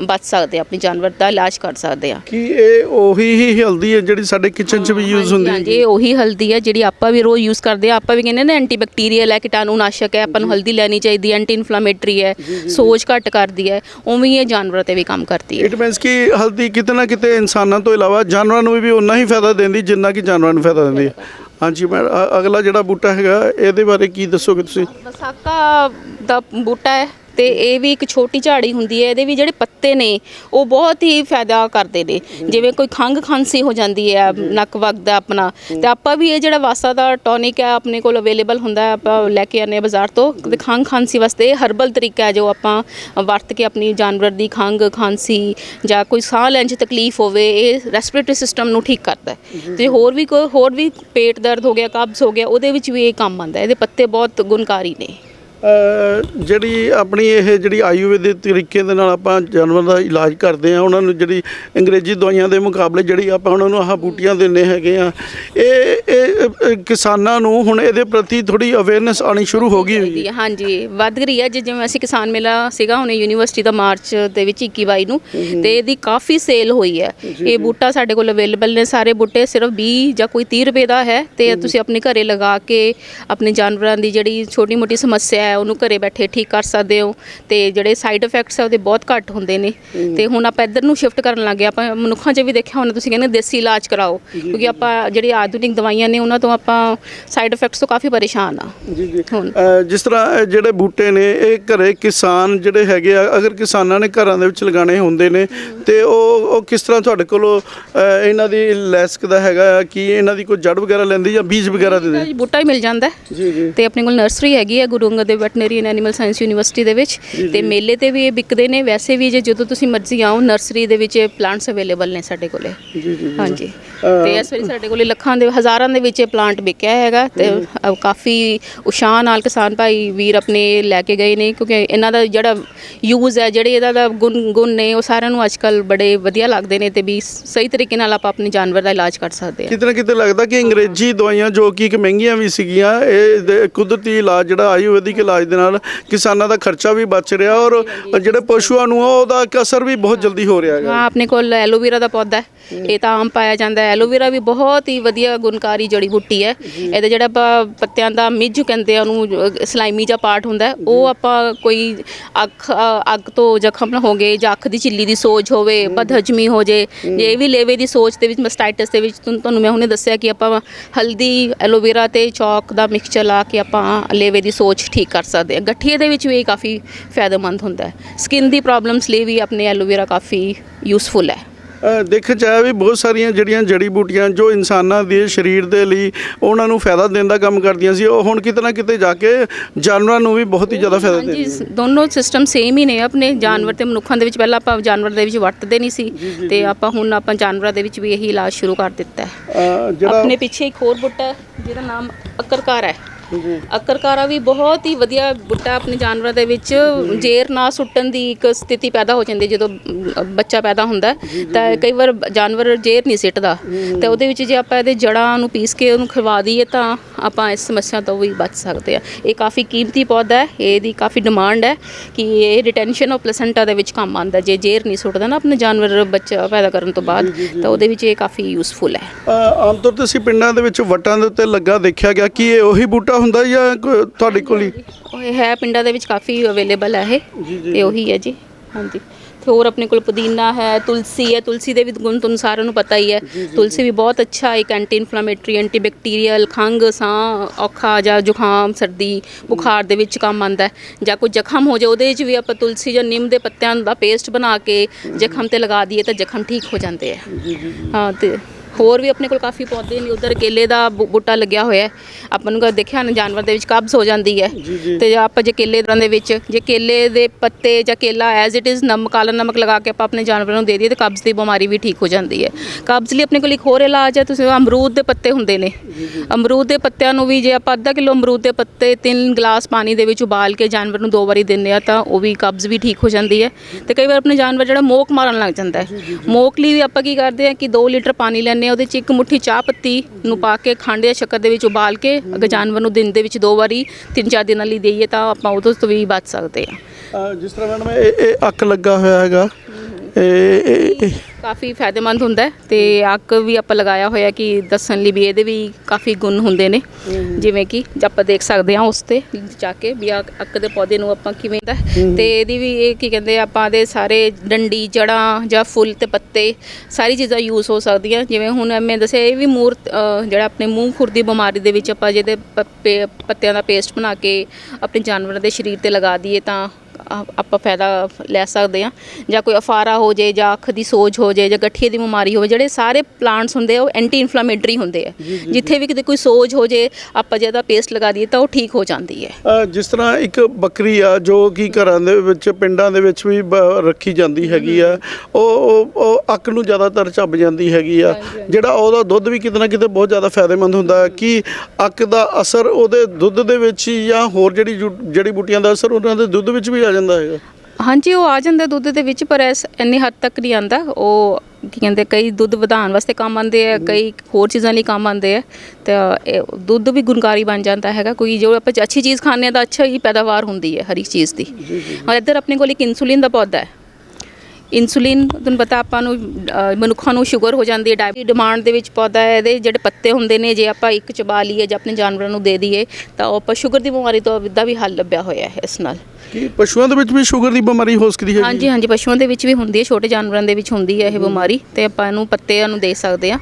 ਬਚ ਸਕਦੇ ਆ ਆਪਣੇ ਜਾਨਵਰ ਦਾ ਇਲਾਜ ਕਰ ਸਕਦੇ ਆ। ਕੀ ਇਹ ਉਹੀ ਹੀ ਹਲਦੀ ਹੈ ਜਿਹੜੀ ਸਾਡੇ ਕਿਚਨ 'ਚ ਵੀ ਯੂਜ਼ ਹੁੰਦੀ ਹਾਂਜੀ ਇਹ ਉਹੀ ਹਲਦੀ ਹੈ ਜਿਹੜੀ ਆਪਾਂ ਵੀ ਰੋਜ਼ ਯੂਜ਼ ਕਰਦੇ ਆ। ਆਪਾਂ ਵੀ ਕਹਿੰਦੇ ਨੇ ਐਂਟੀਬੈਕਟੀਰੀਅਲ ਹੈ ਕੀਟਾਣੂਨਾਸ਼ਕ ਹੈ ਆਪਾਂ ਨੂੰ ਹਲਦੀ ਲੈਣੀ ਚਾਹੀਦੀ ਹੈ ਐਂਟੀ ਇਨਫਲੇਮੇਟਰੀ ਹੈ ਸੋਜ ਘੱਟ ਕਰਦੀ ਹੈ ਉਵੇਂ ਹੀ ਇਹ ਜਾਨਵਰਾਂ ਤੇ ਵੀ ਕੰਮ ਕਰਦੀ ਹੈ। ਇਟ ਮੀਨਸ ਕਿ ਹਲਦੀ ਕਿਤੇ ਨਾ ਕਿਤੇ ਇਨਸਾਨਾਂ ਤੋਂ ਇਲਾਵਾ ਜਾਨਵਰਾਂ ਨੂੰ ਵੀ ਉਨਾ ਹੀ ਫਾਇਦਾ ਦਿੰਦੀ ਜਿੰਨਾ ਕਿ ਜਾਨਵਰਾਂ ਨੂੰ ਫਾਇਦਾ ਦਿੰਦੀ ਹੈ। ਹਾਂਜੀ ਮੈਂ ਅਗਲਾ ਜਿਹੜਾ ਬੂਟਾ ਹੈਗਾ ਇਹਦੇ ਬਾਰੇ ਕੀ ਦੱਸੋਗੇ ਤੁਸੀਂ? ਵਸਾਕਾ ਦਾ ਬੂਟਾ ਹੈ। ਤੇ ਇਹ ਵੀ ਇੱਕ ਛੋਟੀ ਝਾੜੀ ਹੁੰਦੀ ਹੈ, ਇਹਦੇ ਵੀ ਜਿਹੜੇ ਪੱਤੇ ਨੇ, ਉਹ ਬਹੁਤ ਹੀ ਫਾਇਦਾ ਕਰਦੇ ਨੇ। ਜਿਵੇਂ ਕੋਈ ਖੰਘ ਖਾਂਸੀ ਹੋ ਜਾਂਦੀ ਹੈ, ਨੱਕ ਵਗਦਾ ਆਪਣਾ, ਤੇ ਆਪਾਂ ਵੀ ਇਹ ਜਿਹੜਾ ਵਾਸਾ ਦਾ ਟੌਨਿਕ ਹੈ ਆਪਣੇ ਕੋਲ ਅਵੇਲੇਬਲ ਹੁੰਦਾ ਹੈ, ਆਪਾਂ ਲੈ ਕੇ ਆਨੇ ਬਾਜ਼ਾਰ ਤੋਂ, ਤੇ ਖੰਘ ਖਾਂਸੀ ਵਾਸਤੇ ਹਰਬਲ ਤਰੀਕਾ ਹੈ ਜੋ ਆਪਾਂ ਵਰਤ ਕੇ ਆਪਣੀ ਜਾਨਵਰ ਦੀ ਖੰਘ ਖਾਂਸੀ ਜਾਂ ਕੋਈ ਸਾਹ ਲੈਣ 'ਚ ਤਕਲੀਫ ਹੋਵੇ, ਇਹ ਰੈਸਪੀਰੇਟਰੀ ਸਿਸਟਮ ਨੂੰ ਠੀਕ ਕਰਦਾ ਹੈ। ਤੇ ਹੋਰ ਵੀ ਕੋਈ, ਹੋਰ ਵੀ ਪੇਟ ਦਰਦ ਹੋ ਗਿਆ, ਕਬਜ਼ ਹੋ ਗਿਆ, ਉਹਦੇ ਵਿੱਚ ਵੀ ਇਹ ਕੰਮ ਆਉਂਦਾ ਇਹਦੇ ਪੱਤੇ ਬਹੁਤ ਗੁਣਕਾਰੀ ਨੇ। ਜਿਹੜੀ ਆਪਣੀ ਇਹ ਜਿਹੜੀ ਆਯੁਰਵੇਦਿਕ ਤਰੀਕੇ ਦੇ ਨਾਲ ਆਪਾਂ ਜਾਨਵਰ ਦਾ ਇਲਾਜ ਕਰਦੇ ਆ ਉਹਨਾਂ ਨੂੰ ਜਿਹੜੀ ਅੰਗਰੇਜ਼ੀ ਦਵਾਈਆਂ ਦੇ ਮੁਕਾਬਲੇ ਜਿਹੜੀ ਆਪਾਂ ਉਹਨਾਂ ਨੂੰ ਆਹ ਬੂਟੀਆਂ ਦਿੰਨੇ ਹੈਗੇ ਆ ਇਹ ਇਹ ਕਿਸਾਨਾਂ ਨੂੰ ਹੁਣ ਇਹਦੇ ਪ੍ਰਤੀ ਥੋੜੀ ਅਵੇਅਰਨੈਸ ਆਣੀ ਸ਼ੁਰੂ ਹੋ ਗਈ ਹੋਈ ਹੈ, ਹਾਂਜੀ ਵੱਧ ਰਹੀ ਹੈ ਜਿਵੇਂ ਅਸੀਂ ਕਿਸਾਨ ਮੇਲਾ ਸੀਗਾ ਹੁਣੇ ਯੂਨੀਵਰਸਿਟੀ ਦਾ ਮਾਰਚ ਦੇ ਵਿੱਚ 21 22 ਨੂੰ ਤੇ ਇਹਦੀ ਕਾਫੀ ਸੇਲ ਹੋਈ ਹੈ। ਇਹ ਬੂਟਾ ਸਾਡੇ ਕੋਲ ਅਵੇਲੇਬਲ ਨੇ ਸਾਰੇ ਬੂਟੇ ਸਿਰਫ 20 ਜਾਂ ਕੋਈ 30 ਰੁਪਏ ਦਾ ਹੈ ਤੇ ਤੁਸੀਂ ਆਪਣੇ ਘਰੇ ਲਗਾ ਕੇ ਆਪਣੇ ਜਾਨਵਰਾਂ ਦੀ ਜਿਹੜੀ ਛੋਟੀ ਮੋਟੀ ਸਮੱਸਿਆ ਹੈ ਉਹਨੂੰ ਘਰੇ ਬੈਠੇ ਠੀਕ ਕਰ ਸਕਦੇ ਹੋ। ਤੇ ਜਿਹੜੇ ਸਾਈਡ ਇਫੈਕਟਸ ਹੈ ਉਹਦੇ ਬਹੁਤ ਘੱਟ ਹੁੰਦੇ ਨੇ। ਤੇ ਹੁਣ ਆਪਾਂ ਇੱਧਰ ਨੂੰ ਸ਼ਿਫਟ ਕਰਨ ਲੱਗੇ ਆਪਾਂ ਮਨੁੱਖਾਂ 'ਚ ਵੀ ਦੇਖਿਆ ਹੋਣਾ ਤੁਸੀਂ ਕਹਿੰਦੇ ਦੇਸੀ ਇਲਾਜ ਕਰਾਓ। ਕਿਉਂਕਿ ਆਪਾਂ ਜਿਹੜੀ ਆਧੁਨਿਕ ਦਵਾਈਆਂ ਨੇ ਉਹਨਾਂ ਤੋਂ ਆਪਾਂ ਸਾਈਡ ਇਫੈਕਟਸ ਤੋਂ ਕਾਫੀ ਪਰੇਸ਼ਾਨ ਆ। ਜੀ ਜੀ। ਜਿਸ ਤਰ੍ਹਾਂ ਜਿਹੜੇ ਬੂਟੇ ਨੇ ਇਹ ਘਰੇ ਕਿਸਾਨ ਜਿਹੜੇ ਹੈਗੇ ਆ ਅਗਰ ਕਿਸਾਨਾਂ ਨੇ ਘਰਾਂ ਦੇ ਵਿੱਚ ਲਗਾਣੇ ਹੁੰਦੇ ਨੇ ਤੇ ਉਹ ਉਹ ਕਿਸ ਤਰ੍ਹਾਂ ਤੁਹਾਡੇ ਕੋਲੋਂ ਇਹਨਾਂ ਦੀ ਲੈਸਕ ਦਾ ਹੈਗਾ ਆ ਕਿ ਇਹਨਾਂ ਦੀ ਕੋਈ ਜੜ ਵਗੈਰਾ ਲੈਂਦੀ ਜਾਂ ਬੀਜ ਵਗੈਰਾ ਦੇ ਦੇ? ਬੂਟਾ ਹੀ ਮਿਲ ਜਾਂਦਾ। ਜੀ ਜੀ। ਤੇ ਆਪਣੇ ਕੋਲ ਨਰਸਰੀ ਹੈਗੀ ਹੈ Guru Angad veterinary and animal science university ਦੇ ਵਿੱਚ ਤੇ ਮੇਲੇ ਤੇ ਵੀ ਇਹ ਵਿਕਦੇ ਨੇ। ਵੈਸੇ ਵੀ ਜੇ ਜਦੋਂ ਤੁਸੀਂ ਮਰਜ਼ੀ ਆਓ ਨਰਸਰੀ ਦੇ ਵਿੱਚ ਪਲਾਂਟਸ ਅਵੇਲੇਬਲ ਨੇ ਸਾਡੇ ਕੋਲੇ। ਜੀ ਜੀ ਹਾਂਜੀ। ਤੇ ਇਸ ਵਾਰੀ ਸਾਡੇ ਕੋਲੇ ਲੱਖਾਂ ਦੇ ਹਜ਼ਾਰਾਂ ਦੇ ਵਿੱਚ ਇਹ ਪਲਾਂਟ ਵਿਕਿਆ ਹੈਗਾ ਤੇ ਕਾਫੀ ਉਸ਼ਾਹ ਨਾਲ ਕਿਸਾਨ ਭਾਈ ਵੀਰ ਆਪਣੇ ਲੈ ਕੇ ਗਏ ਨੇ ਕਿਉਂਕਿ ਇਹਨਾਂ ਦਾ ਜਿਹੜਾ ਯੂਜ਼ ਹੈ ਜਿਹੜੇ ਇਹਦਾ ਦਾ ਗੁਣ ਗੁਣ ਨੇ ਉਹ ਸਾਰਿਆਂ ਨੂੰ ਅੱਜਕੱਲ ਬੜੇ ਵਧੀਆ ਲੱਗਦੇ ਨੇ ਤੇ ਵੀ ਸਹੀ ਤਰੀਕੇ ਨਾਲ ਆਪਾਂ ਆਪਣੇ ਜਾਨਵਰ ਦਾ ਇਲਾਜ ਕਰ ਸਕਦੇ ਹਾਂ। ਕਿਤੇ ਨਾ ਕਿਤੇ ਲੱਗਦਾ ਕਿ ਅੰਗਰੇਜ਼ੀ ਦਵਾਈਆਂ ਜੋ ਕਿ ਇੱਕ ਮਹਿੰਗੀਆਂ ਵੀ ਸੀਗੀਆਂ ਇਹ ਦੇ- ਕੁਦਰਤੀ ਇਲਾਜ ਜਿਹੜਾ ਆਯੁਰਵੈਦਿਕ ਇਲਾਜ ਦੇ ਨਾਲ ਕਿਸਾਨਾਂ ਦਾ ਖਰਚਾ ਵੀ ਬਚ ਰਿਹਾ ਔਰ ਜਿਹੜੇ ਪਸ਼ੂਆਂ ਨੂੰ ਆ, ਉਹਦਾ ਇੱਕ ਅਸਰ ਵੀ ਬਹੁਤ ਜਲਦੀ ਹੋ ਰਿਹਾ ਹੈਗਾ। ਹਾਂ ਆਪਣੇ ਕੋਲ ਐਲੋਵੇਰਾ ਦਾ ਪੌਦਾ ਹੈ। ਇਹ ਤਾਂ ਆਮ ਪਾਇਆ ਜਾਂਦਾ ਹੈ। ਐਲੋਵੇਰਾ ਵੀ ਬਹੁਤ ਹੀ ਵਧੀਆ ਗੁਣਕਾਰੀ ਜੜੀ ਬੂਟੀ ਹੈ। ਇਹਦੇ ਜਿਹੜਾ ਆਪਾਂ ਪੱਤਿਆਂ ਦਾ ਮਿੱਝ ਕਹਿੰਦੇ ਆ ਉਹਨੂੰ ਸਲਾਈਮੀ ਜਿਹਾ ਪਾਰਟ ਹੁੰਦਾ ਉਹ ਆਪਾਂ ਕੋਈ ਅੱਖ ਅੱਗ ਤੋਂ ਜ਼ਖਮ ਹੋ ਗਏ ਜਾਂ ਅੱਖ ਦੀ ਝਿੱਲੀ ਦੀ ਸੋਜ ਹੋਵੇ ਬਦਹਜਮੀ ਹੋ ਜੇ ਜੇ ਇਹ ਵੀ ਲੇਵੇ ਦੀ ਸੋਜ ਦੇ ਵਿੱਚ ਮਸਟਾਈਟਸ ਦੇ ਵਿੱਚ ਤੁਹਾਨੂੰ ਤੁਹਾਨੂੰ ਮੈਂ ਹੁਣੇ ਦੱਸਿਆ ਕਿ ਆਪਾਂ ਹਲਦੀ ਐਲੋਵੇਰਾ ਤੇ ਚੌਕ ਦਾ ਮਿਕਸਚਰ ਲਾ ਕੇ ਆਪਾਂ ਲੇਵੇ ਦੀ ਸੋਜ ਠੀਕ ਕਰ ਸਕਦੇ ਹਾਂ ਗਠੀਏ ਦੇ ਵਿੱਚ ਵੀ ਇਹ ਕਾਫੀ ਫਾਇਦੇਮੰਦ ਹੁੰਦਾ ਹੈ। ਸਕਿਨ ਦੀ ਪ੍ਰੋਬਲਮਸ ਲਈ ਵੀ ਆਪਣੇ ਐਲੋਵੇਰਾ ਕਾਫੀ ਯੂਸਫੁਲ ਹੈ। ਦੇਖਿਆ ਜਾਏ ਵੀ ਬਹੁਤ ਸਾਰੀਆਂ ਜਿਹੜੀਆਂ ਜੜੀ ਬੂਟੀਆਂ ਜੋ ਇਨਸਾਨਾਂ ਦੇ ਸਰੀਰ ਦੇ ਲਈ ਉਹਨਾਂ ਨੂੰ ਫਾਇਦਾ ਦੇਣ ਦਾ ਕੰਮ ਕਰਦੀਆਂ ਸੀ ਉਹ ਹੁਣ ਕਿਤੇ ਨਾ ਕਿਤੇ ਜਾ ਕੇ ਜਾਨਵਰਾਂ ਨੂੰ ਵੀ ਬਹੁਤ ਹੀ ਜ਼ਿਆਦਾ ਫਾਇਦਾ ਦਿੰਦੀਆਂ ਦੋਨੋਂ ਸਿਸਟਮ ਸੇਮ ਹੀ ਨੇ ਆਪਣੇ। ਜਾਨਵਰ ਤੇ ਮਨੁੱਖਾਂ ਦੇ ਵਿੱਚ ਪਹਿਲਾਂ ਆਪਾਂ ਜਾਨਵਰ ਦੇ ਵਿੱਚ ਵਰਤਦੇ ਨਹੀਂ ਸੀ ਤੇ ਆਪਾਂ ਹੁਣ ਆਪਾਂ ਜਾਨਵਰਾਂ ਦੇ ਵਿੱਚ ਵੀ ਇਹੀ ਇਲਾਜ ਸ਼ੁਰੂ ਕਰ ਦਿੱਤਾ ਹੈ। ਆਪਣੇ ਪਿੱਛੇ ਇੱਕ ਹੋਰ ਬੁੱਟਾ ਜਿਹਦਾ ਨਾਮ ਅਕਰਕਾਰ ਹੈ। ਅਕਰਕਾਰਾ ਵੀ ਬਹੁਤ ਹੀ ਵਧੀਆ ਬੁੱਟਾ ਆਪਣੇ ਜਾਨਵਰਾਂ ਦੇ ਵਿੱਚ ਜੇਰ ਨਾ ਸੁੱਟਣ ਦੀ ਇੱਕ ਸਥਿਤੀ ਪੈਦਾ ਹੋ ਜਾਂਦੀ ਹੈ ਜਦੋਂ ਬੱਚਾ ਪੈਦਾ ਹੁੰਦਾ ਹੈ। ਤਾਂ ਕਈ ਵਾਰ ਜਾਨਵਰ ਜੇਰ ਨਹੀਂ ਸਿੱਟਦਾ ਤਾਂ ਉਹਦੇ ਵਿੱਚ ਜੇ ਆਪਾਂ ਇਹਦੇ ਜੜਾਂ ਨੂੰ ਪੀਸ ਕੇ ਉਹਨੂੰ ਖਵਾ ਦਈਏ ਤਾਂ ਆਪਾਂ ਇਸ ਸਮੱਸਿਆ ਤੋਂ ਵੀ ਬਚ ਸਕਦੇ ਆ ਇਹ ਕਾਫੀ ਕੀਮਤੀ ਪੌਦਾ ਹੈ ਇਹਦੀ ਕਾਫੀ ਡਿਮਾਂਡ ਹੈ ਕਿ ਇਹ ਰਿਟੈਂਸ਼ਨ ਆਫ ਪਲੇਸੈਂਟਾ ਦੇ ਵਿੱਚ ਕੰਮ ਆਉਂਦਾ ਜੇ ਜੇਰ ਨਹੀਂ ਸੁੱਟਦਾ ਨਾ ਆਪਣੇ ਜਾਨਵਰ ਬੱਚਾ ਪੈਦਾ ਕਰਨ ਤੋਂ ਬਾਅਦ ਤਾਂ ਉਹਦੇ ਵਿੱਚ ਇਹ ਕਾਫੀ ਯੂਸਫੁਲ ਹੈ। ਆਮ ਤੌਰ ਤੇ ਅਸੀਂ ਪਿੰਡਾਂ ਦੇ ਵਿੱਚ ਵੱਟਾਂ ਦੇ ਉੱਤੇ ਲੱਗਾ ਦੇਖਿਆ ਗਿਆ ਕਿ ਇਹ ਉਹੀ ਬੂਟਾ ਹੁੰਦਾ ਜਾਂ ਤੁਹਾਡੇ ਕੋਲ ਹੀ? ਉਹ ਹੈ ਪਿੰਡਾਂ ਦੇ ਵਿੱਚ ਕਾਫੀ ਅਵੇਲੇਬਲ ਹੈ ਇਹ। ਤੇ ਉਹੀ ਹੈ ਜੀ। ਹਾਂਜੀ। ਹੋਰ ਆਪਣੇ ਕੋਲ ਪੁਦੀਨਾ ਹੈ ਤੁਲਸੀ ਹੈ ਤੁਲਸੀ ਦੇ ਵੀ ਗੁਣ ਤੁਹਾਨੂੰ ਸਾਰਿਆਂ ਨੂੰ ਪਤਾ ਹੀ ਹੈ। ਤੁਲਸੀ ਵੀ ਬਹੁਤ ਅੱਛਾ ਇੱਕ ਐਂਟੀ ਇਨਫਲੇਮੇਟਰੀ ਐਂਟੀ ਬੈਕਟੀਰੀਅਲ ਖੰਗ ਸਾਹ ਔਖਾ ਜਾਂ ਜ਼ੁਕਾਮ ਸਰਦੀ ਬੁਖਾਰ ਦੇ ਵਿੱਚ ਕੰਮ ਆਉਂਦਾ ਹੈ। ਜਾਂ ਕੋਈ ਜ਼ਖਮ ਹੋ ਜਾਏ ਉਹਦੇ 'ਚ ਵੀ ਆਪਾਂ ਤੁਲਸੀ ਜਾਂ ਨਿੰਮ ਦੇ ਪੱਤਿਆਂ ਦਾ ਪੇਸਟ ਬਣਾ ਕੇ ਜ਼ਖਮ ਤੇ ਲਗਾ ਦਈਏ ਤਾਂ ਜ਼ਖਮ ਠੀਕ ਹੋ ਜਾਂਦੇ ਆ। ਹਾਂ ਤੇ ਹੋਰ ਵੀ ਆਪਣੇ ਕੋਲ ਕਾਫੀ ਪੌਦੇ ਨੇ ਉਧਰ ਕੇਲੇ ਦਾ ਬੂ- ਬੂਟਾ ਲੱਗਿਆ ਹੋਇਆ ਹੈ। ਆਪਾਂ ਨੂੰ ਕਦੇ ਦੇਖਿਆ ਨਾ ਜਾਨਵਰ ਦੇ ਵਿੱਚ ਕਬਜ਼ ਹੋ ਜਾਂਦੀ ਹੈ। ਤੇ ਜੇ ਆਪਾਂ ਜੇ ਕੇਲੇ ਦਰਾਂ ਦੇ ਵਿੱਚ ਜੇ ਕੇਲੇ ਦੇ ਪੱਤੇ ਜਾਂ ਕੇਲਾ ਐਜ਼ ਇਟ ਇਜ਼ ਨਮਕ ਕਾਲਾ ਨਮਕ ਲਗਾ ਕੇ ਆਪਾਂ ਆਪਣੇ ਜਾਨਵਰਾਂ ਨੂੰ ਦੇ ਦਈਏ ਤੇ ਕਬਜ਼ ਦੀ ਬਿਮਾਰੀ ਵੀ ਠੀਕ ਹੋ ਜਾਂਦੀ ਹੈ। ਕਬਜ਼ ਲਈ ਆਪਣੇ ਕੋਲ ਇੱਕ ਹੋਰ ਇਲਾਜ ਹੈ ਤੁਸੀਂ ਅਮਰੂਦ ਦੇ ਪੱਤੇ ਹੁੰਦੇ ਨੇ। ਅਮਰੂਦ ਦੇ ਪੱਤਿਆਂ ਨੂੰ ਵੀ ਜੇ ਆਪਾਂ ਅੱਧਾ ਕਿਲੋ ਅਮਰੂਦ ਦੇ ਪੱਤੇ ਤਿੰਨ ਗਲਾਸ ਪਾਣੀ ਦੇ ਵਿੱਚ ਉਬਾਲ ਕੇ ਜਾਨਵਰ ਨੂੰ ਦੋ ਵਾਰੀ ਦਿੰਦੇ ਆ ਤਾਂ ਉਹ ਵੀ ਕਬਜ਼ ਵੀ ਠੀਕ ਹੋ ਜਾਂਦੀ ਹੈ। ਤੇ ਕਈ ਵਾਰ ਆਪਣੇ ਜਾਨਵਰ ਜਿਹੜਾ ਮੋਕ ਮਾਰਨ ਲੱਗ ਜਾਂਦਾ ਹੈ। ਮੋਕ ਲਈ ਵੀ ਆਪਾਂ ਕੀ ਕਰਦੇ ਆ ਕਿ 2 ਲੀਟਰ ਪਾਣੀ ਲੈਂਦੇ ਆ ਉਹਦੇ ਚ ਇੱਕ ਮੁੱਠੀ ਚਾਹ ਪੱਤੀ ਨੂੰ ਪਾ ਕੇ ਖੰਡ ਜਾਂ ਸ਼ੱਕਰ ਦੇ ਵਿੱਚ ਉਬਾਲ ਕੇ, ਅਗਰ ਜਾਨਵਰ ਨੂੰ ਦਿਨ ਦੇ ਵਿੱਚ ਦੋ ਵਾਰੀ, ਤਿੰਨ ਚਾਰ ਦਿਨਾਂ ਲਈ ਦੇਈਏ ਤਾਂ ਆਪਾਂ ਉਹਦੇ ਤੋਂ ਵੀ ਬਚ ਸਕਦੇ ਆ ਜਿਸ ਤਰ੍ਹਾਂ ਮੈਡਮ, ਇਹ ਇਹ ਅੱਕ ਲੱਗਾ ਹੋਇਆ ਹੈਗਾ। ਇਹ ਕਾਫੀ ਫਾਇਦੇਮੰਦ ਹੁੰਦਾ ਹੈ ਤੇ ਅੱਕ ਵੀ ਆਪਾਂ ਲਗਾਇਆ ਹੋਇਆ ਕਿ ਦੱਸਣ ਲਈ ਵੀ ਇਹਦੇ ਵੀ ਕਾਫੀ ਗੁਣ ਹੁੰਦੇ ਨੇ। ਜਿਵੇਂ ਕਿ ਜੇ ਆਪਾਂ ਦੇਖ ਸਕਦੇ ਹਾਂ ਉਸ ਤੇ ਜਾ ਕੇ ਵੀ ਆਹ ਅੱਕ ਦੇ ਪੌਦੇ ਨੂੰ ਆਪਾਂ ਕਿਵੇਂ ਦਾ ਤੇ ਇਹਦੀ ਵੀ ਇਹ ਕੀ ਕਹਿੰਦੇ ਆ, ਆਪਾਂ ਦੇ ਸਾਰੇ ਡੰਡੀ ਜੜਾਂ ਜਾਂ ਫੁੱਲ ਤੇ ਪੱਤੇ ਸਾਰੀ ਚੀਜ਼ਾਂ ਯੂਜ਼ ਹੋ ਸਕਦੀਆਂ। ਜਿਵੇਂ ਹੁਣ ਮੈਂ ਦੱਸਿਆ ਇਹ ਵੀ ਮੂਰ ਜਿਹੜਾ ਆਪਣੇ ਮੂੰਹ ਖੁਰ ਦੀ ਬਿਮਾਰੀ ਦੇ ਵਿੱਚ ਆਪਾਂ ਜਿਹਦੇ ਪੱਤਿਆਂ ਦਾ ਪੇਸਟ ਬਣਾ ਕੇ ਆਪਣੇ ਜਾਨਵਰਾਂ ਦੇ ਸਰੀਰ ਤੇ ਲਗਾ ਦਈਏ ਤਾਂ ਆ- ਆਪਾਂ ਫਾਇਦਾ ਲੈ ਸਕਦੇ ਆ ਜਾਂ ਕੋਈ ਅਫਾਰਾ ਹੋ ਜੇ ਜਾਂ ਅੱਖ ਦੀ ਸੋਜ ਹੋ ਜੇ ਜਾਂ ਗਠੀਏ ਦੀ ਬਿਮਾਰੀ ਹੋਵੇ ਜਿਹੜੇ ਸਾਰੇ ਪਲਾਂਟਸ ਹੁੰਦੇ ਆ ਉਹ ਐਂਟੀ ਇਨਫਲੇਮੇਟਰੀ ਹੁੰਦੇ ਆ। ਜਿੱਥੇ ਵੀ ਕਿਤੇ ਕੋਈ ਸੋਜ ਹੋ ਜੇ ਆਪਾਂ ਜੇ ਇਹਦਾ ਪੇਸਟ ਲਗਾ ਦਈਏ ਤਾਂ ਉਹ ਠੀਕ ਹੋ ਜਾਂਦੀ ਹੈ। ਜਿਸ ਤਰ੍ਹਾਂ ਇੱਕ ਬੱਕਰੀ ਆ ਜੋ ਕਿ ਘਰਾਂ ਦੇ ਵਿੱਚ ਪਿੰਡਾਂ ਦੇ ਵਿੱਚ ਵੀ ਰੱਖੀ ਜਾਂਦੀ ਹੈਗੀ ਆ ਉਹ ਉਹ- ਅੱਕ ਨੂੰ ਜ਼ਿਆਦਾਤਰ ਚੱਬ ਜਾਂਦੀ ਹੈਗੀ ਆ। ਜਿਹੜਾ ਉਹਦਾ ਦੁੱਧ ਵੀ ਕਿਤੇ ਨਾ ਕਿਤੇ ਬਹੁਤ ਜ਼ਿਆਦਾ ਫਾਇਦੇਮੰਦ ਹੁੰਦਾ ਹੈ ਕਿ ਅੱਕ ਦਾ ਅਸਰ ਉਹਦੇ ਦੁੱਧ ਦੇ ਵਿੱਚ ਹੀ ਜਾਂ ਹੋਰ ਜਿਹੜੀ ਜੜੀ ਬੂਟੀਆਂ ਦਾ ਅਸਰ ਉਹਨਾਂ ਦੇ ਦੁੱਧ ਵਿੱਚ ਵੀ ਆ ਜਾਂਦਾ ਹੈਗਾ। ਹਾਂਜੀ ਉਹ ਆ ਜਾਂਦਾ ਦੁੱਧ ਦੇ ਵਿੱਚ ਪਰ ਇਸ ਇੰਨੀ ਹੱਦ ਤੱਕ ਨਹੀਂ ਆਂਦਾ। ਉਹ ਕੀ ਕਹਿੰਦੇ ਕਈ ਦੁੱਧ ਵਧਾਉਣ ਵਾਸਤੇ ਕੰਮ ਆਉਂਦੇ ਆ ਕਈ ਹੋਰ ਚੀਜ਼ਾਂ ਲਈ ਕੰਮ ਆਉਂਦੇ ਆ। ਤਾਂ ਇਹ ਦੁੱਧ ਵੀ ਗੁਣਕਾਰੀ ਬਣ ਜਾਂਦਾ ਹੈਗਾ। ਕੋਈ ਜੋ ਆਪਾਂ ਅੱਛੀ ਚੀਜ਼ ਖਾਂਦੇ ਆ ਤਾਂ ਅੱਛਾ ਹੀ ਪੈਦਾਵਾਰ ਹੁੰਦੀ ਹੈ ਹਰ ਇੱਕ ਚੀਜ਼ ਦੀ। ਔਰ ਇੱਧਰ ਆਪਣੇ ਕੋਲ ਇੱਕ ਇਨਸੂਲਿਨ ਦਾ ਪੌਦਾ ਹੈ। ਇਨਸੂਲਿਨ ਤੁਹਾਨੂੰ ਪਤਾ ਆਪਾਂ ਨੂੰ ਅ, ਮਨੁੱਖਾਂ ਨੂੰ ਸ਼ੂਗਰ ਹੋ ਜਾਂਦੀ ਹੈ ਡਾਇਬਟੀ ਡਿਮਾਂਡ ਦੇ ਵਿੱਚ ਪੌਦਾ ਹੈ ਇਹਦੇ ਜਿਹੜੇ ਪੱਤੇ ਹੁੰਦੇ ਨੇ ਜੇ ਆਪਾਂ ਇੱਕ ਚਬਾ ਲਈਏ ਜਾਂ ਆਪਣੇ ਜਾਨਵਰਾਂ ਨੂੰ ਦੇ ਦਈਏ ਤਾਂ ਉਹ ਆਪਾਂ ਸ਼ੂਗਰ ਦੀ ਬਿਮਾਰੀ ਤੋਂ ਦਾ ਵੀ ਹੱਲ ਲੱਭਿਆ ਹੋਇਆ ਹੈ ਇਸ ਨਾਲ। ਕਿ ਪਸ਼ੂਆਂ ਦੇ ਵਿੱਚ ਵੀ ਸ਼ੂਗਰ ਦੀ ਬਿਮਾਰੀ ਹੋ ਸਕਦੀ ਹੈ ਹਾਂਜੀ ਹਾਂਜੀ ਪਸ਼ੂਆਂ ਦੇ ਵਿੱਚ ਵੀ ਹੁੰਦੀ ਹੈ ਛੋਟੇ ਜਾਨਵਰਾਂ ਦੇ ਵਿੱਚ ਹੁੰਦੀ ਹੈ ਇਹ ਬਿਮਾਰੀ ਤੇ ਆਪਾਂ ਇਹਨੂੰ ਪੱਤਿਆਂ ਨੂੰ ਦੇ ਸਕਦੇ ਆ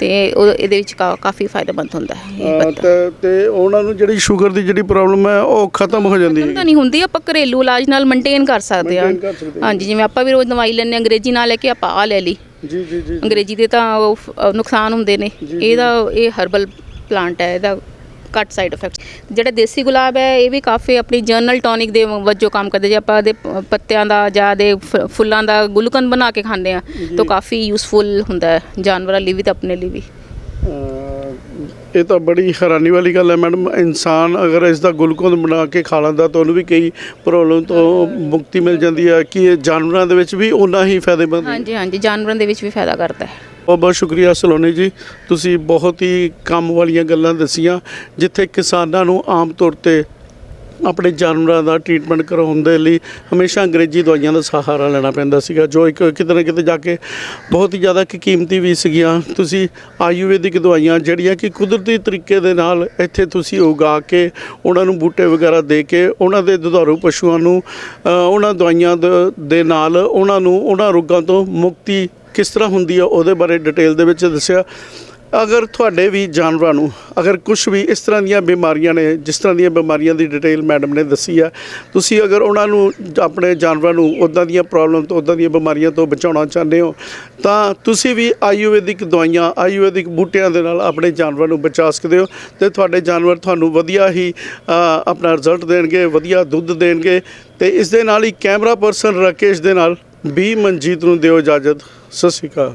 ਤੇ ਉਹ ਇਹਦੇ ਵਿੱਚ ਕਾ- ਕਾਫੀ ਫਾਇਦੇਮੰਦ ਹੁੰਦਾ ਹੈ ਇਹ ਪੱਤਾ। ਤੇ ਤੇ ਉਹਨਾਂ ਨੂੰ ਜਿਹੜੀ ਸ਼ੂਗਰ ਦੀ ਜਿਹੜੀ ਪ੍ਰੋਬਲਮ ਹੈ ਉਹ ਖਤਮ ਹੋ ਜਾਂਦੀ ਖਤਮ ਹੈ। ਤਾਂ ਨਹੀਂ ਹੁੰਦੀ ਆਪਾਂ ਘਰੇਲੂ ਇਲਾਜ ਨਾਲ ਮੇਨਟੇਨ ਕਰ ਸਕਦੇ ਆ Maintain ਕਰ ਸਕਦੇ ਹਾਂ। ਹਾਂਜੀ ਜਿਵੇਂ ਆਪਾਂ ਵੀ ਰੋਜ਼ ਦਵਾਈ ਲੈਂਦੇ ਹਾਂ ਅੰਗਰੇਜ਼ੀ ਨਾਲ ਲੈ ਕੇ ਆਪਾਂ ਆ ਲੈ ਲਈ। ਜੀ ਜੀ ਜੀ ਅੰਗਰੇਜ਼ੀ ਦੇ ਤਾਂ ਉਹ ਫ- ਅ, ਨੁਕਸਾਨ ਹੁੰਦੇ ਨੇ। ਇਹਦਾ ਇਹ ਹਰਬਲ ਪਲਾਂਟ ਹੈ ਇਹਦਾ ਘੱਟ ਸਾਈਡ ਇਫੈਕਟਸ ਜਿਹੜਾ ਦੇਸੀ ਗੁਲਾਬ ਹੈ ਇਹ ਵੀ ਕਾਫੀ ਆਪਣੀ ਜਰਨਲ ਟੌਨਿਕ ਦੇ ਵਜੋਂ ਕੰਮ ਕਰਦਾ ਜੇ ਆਪਾਂ ਪ- ਪੱਤਿਆਂ ਦਾ ਜਾਂ ਦੇ ਫੁੱਲਾਂ ਦਾ ਗੁਲਕੰਦ ਬਣਾ ਕੇ ਖਾਂਦੇ ਆ ਤਾਂ ਕਾਫੀ ਯੂਸਫੁਲ ਹੁੰਦਾ ਹੈ ਜਾਨਵਰਾਂ ਲਈ ਵੀ ਤੇ ਆਪਣੇ ਲਈ ਵੀ। ਇਹ ਤਾਂ ਬੜੀ ਹੈਰਾਨੀ ਵਾਲੀ ਗੱਲ ਹੈ ਮੈਡਮ। ਇਨਸਾਨ ਅਗਰ ਇਸ ਦਾ ਗੁਲਕੰਦ ਬਣਾ ਕੇ ਖਾ ਲੈਂਦਾ ਤਾਂ ਉਹਨੂੰ ਵੀ ਕਈ ਪ੍ਰੋਬਲਮ ਤੋਂ ਮੁਕਤੀ ਮਿਲ ਜਾਂਦੀ ਹੈ ਕਿ ਇਹ ਜਾਨਵਰਾਂ ਦੇ ਵਿੱਚ ਵੀ ਓਨਾ ਹੀ ਫਾਇਦੇਮੰਦ ਹੈ। ਹਾਂਜੀ ਹਾਂਜੀ ਜਾਨਵਰਾਂ ਦੇ ਵਿੱਚ ਵੀ ਫਾਇਦਾ ਕਰਦਾ ਹੈ। ਬਹੁਤ ਬਹੁਤ ਸ਼ੁਕਰੀਆ ਸਲੋਨੀ ਜੀ। ਤੁਸੀਂ ਬਹੁਤ ਹੀ ਕੰਮ ਵਾਲੀਆਂ ਗੱਲਾਂ ਦੱਸੀਆਂ, ਜਿੱਥੇ ਕਿਸਾਨਾਂ ਨੂੰ ਆਮ ਤੌਰ ਤੇ ਆਪਣੇ ਜਾਨਵਰਾਂ ਦਾ ਟ੍ਰੀਟਮੈਂਟ ਕਰਾਉਣ ਦੇ ਲਈ ਹਮੇਸ਼ਾ ਅੰਗਰੇਜ਼ੀ ਦਵਾਈਆਂ ਦਾ ਸਹਾਰਾ ਲੈਣਾ ਪੈਂਦਾ ਸੀਗਾ, ਜੋ ਇੱਕ ਕਿਤੇ ਨਾ ਕਿਤੇ ਜਾ ਕੇ ਬਹੁਤ ਹੀ ਜ਼ਿਆਦਾ ਕੀਮਤੀ ਵੀ ਸੀਗੀਆਂ। ਤੁਸੀਂ ਆਯੁਰਵੈਦਿਕ ਦਵਾਈਆਂ ਜਿਹੜੀਆਂ ਕਿ ਕੁਦਰਤੀ ਤਰੀਕੇ ਦੇ ਨਾਲ ਇੱਥੇ ਤੁਸੀਂ ਉਗਾ ਕੇ ਉਹਨਾਂ ਨੂੰ ਬੂਟੇ ਵਗੈਰਾ ਦੇ ਕੇ ਉਹਨਾਂ ਦੇ ਦੁਧਾਰੂ ਪਸ਼ੂਆਂ ਨੂੰ ਉਹਨਾਂ ਦਵਾਈਆਂ ਦ- ਦੇ ਨਾਲ ਉਹਨਾਂ ਨੂੰ, ਉਹਨਾਂ ਰੋਗਾਂ ਤੋਂ ਮੁਕਤੀ ਕਿਸ ਤਰ੍ਹਾਂ ਹੁੰਦੀ ਆ ਉਹਦੇ ਬਾਰੇ ਡਿਟੇਲ ਦੇ ਵਿੱਚ ਦੱਸਿਆ। ਅਗਰ ਤੁਹਾਡੇ ਵੀ ਜਾਨਵਰਾਂ ਨੂੰ ਅਗਰ ਕੁਝ ਵੀ ਇਸ ਤਰ੍ਹਾਂ ਦੀਆਂ ਬਿਮਾਰੀਆਂ ਨੇ, ਜਿਸ ਤਰ੍ਹਾਂ ਦੀਆਂ ਬਿਮਾਰੀਆਂ ਦੀ ਡਿਟੇਲ ਮੈਡਮ ਨੇ ਦੱਸੀ ਆ, ਤੁਸੀਂ ਅਗਰ ਉਹਨਾਂ ਨੂੰ, ਆਪਣੇ ਜਾਨਵਰਾਂ ਨੂੰ ਉਦਾਂ ਦੀਆਂ ਪ੍ਰੋਬਲਮ ਤੋਂ ਉਦਾਂ ਦੀਆਂ ਬਿਮਾਰੀਆਂ ਤੋਂ ਬਚਾਉਣਾ ਚਾਹੁੰਦੇ ਹੋ, ਤਾਂ ਤੁਸੀਂ ਵੀ ਆਯੁਰਵੈਦਿਕ ਦਵਾਈਆਂ, ਆਯੁਰਵੈਦਿਕ ਬੂਟਿਆਂ ਦੇ ਨਾਲ ਆਪਣੇ ਜਾਨਵਰਾਂ ਨੂੰ ਬਚਾ ਸਕਦੇ ਹੋ ਤੇ ਤੁਹਾਡੇ ਜਾਨਵਰ ਤੁਹਾਨੂੰ ਵਧੀਆ ਹੀ ਆਪਣਾ ਰਿਜ਼ਲਟ ਦੇਣਗੇ, ਵਧੀਆ ਦੁੱਧ ਦੇਣਗੇ ਤੇ ਇਸ ਦੇ ਨਾਲ ਹੀ ਕੈਮਰਾ ਪਰਸਨ ਰਾਕੇਸ਼ ਦੇ ਨਾਲ ਬੀ ਮਨਜੀਤ ਨੂੰ ਦਿਓ ਇਜਾਜ਼ਤ। ਸਤਿ ਸ਼੍ਰੀ ਅਕਾਲ।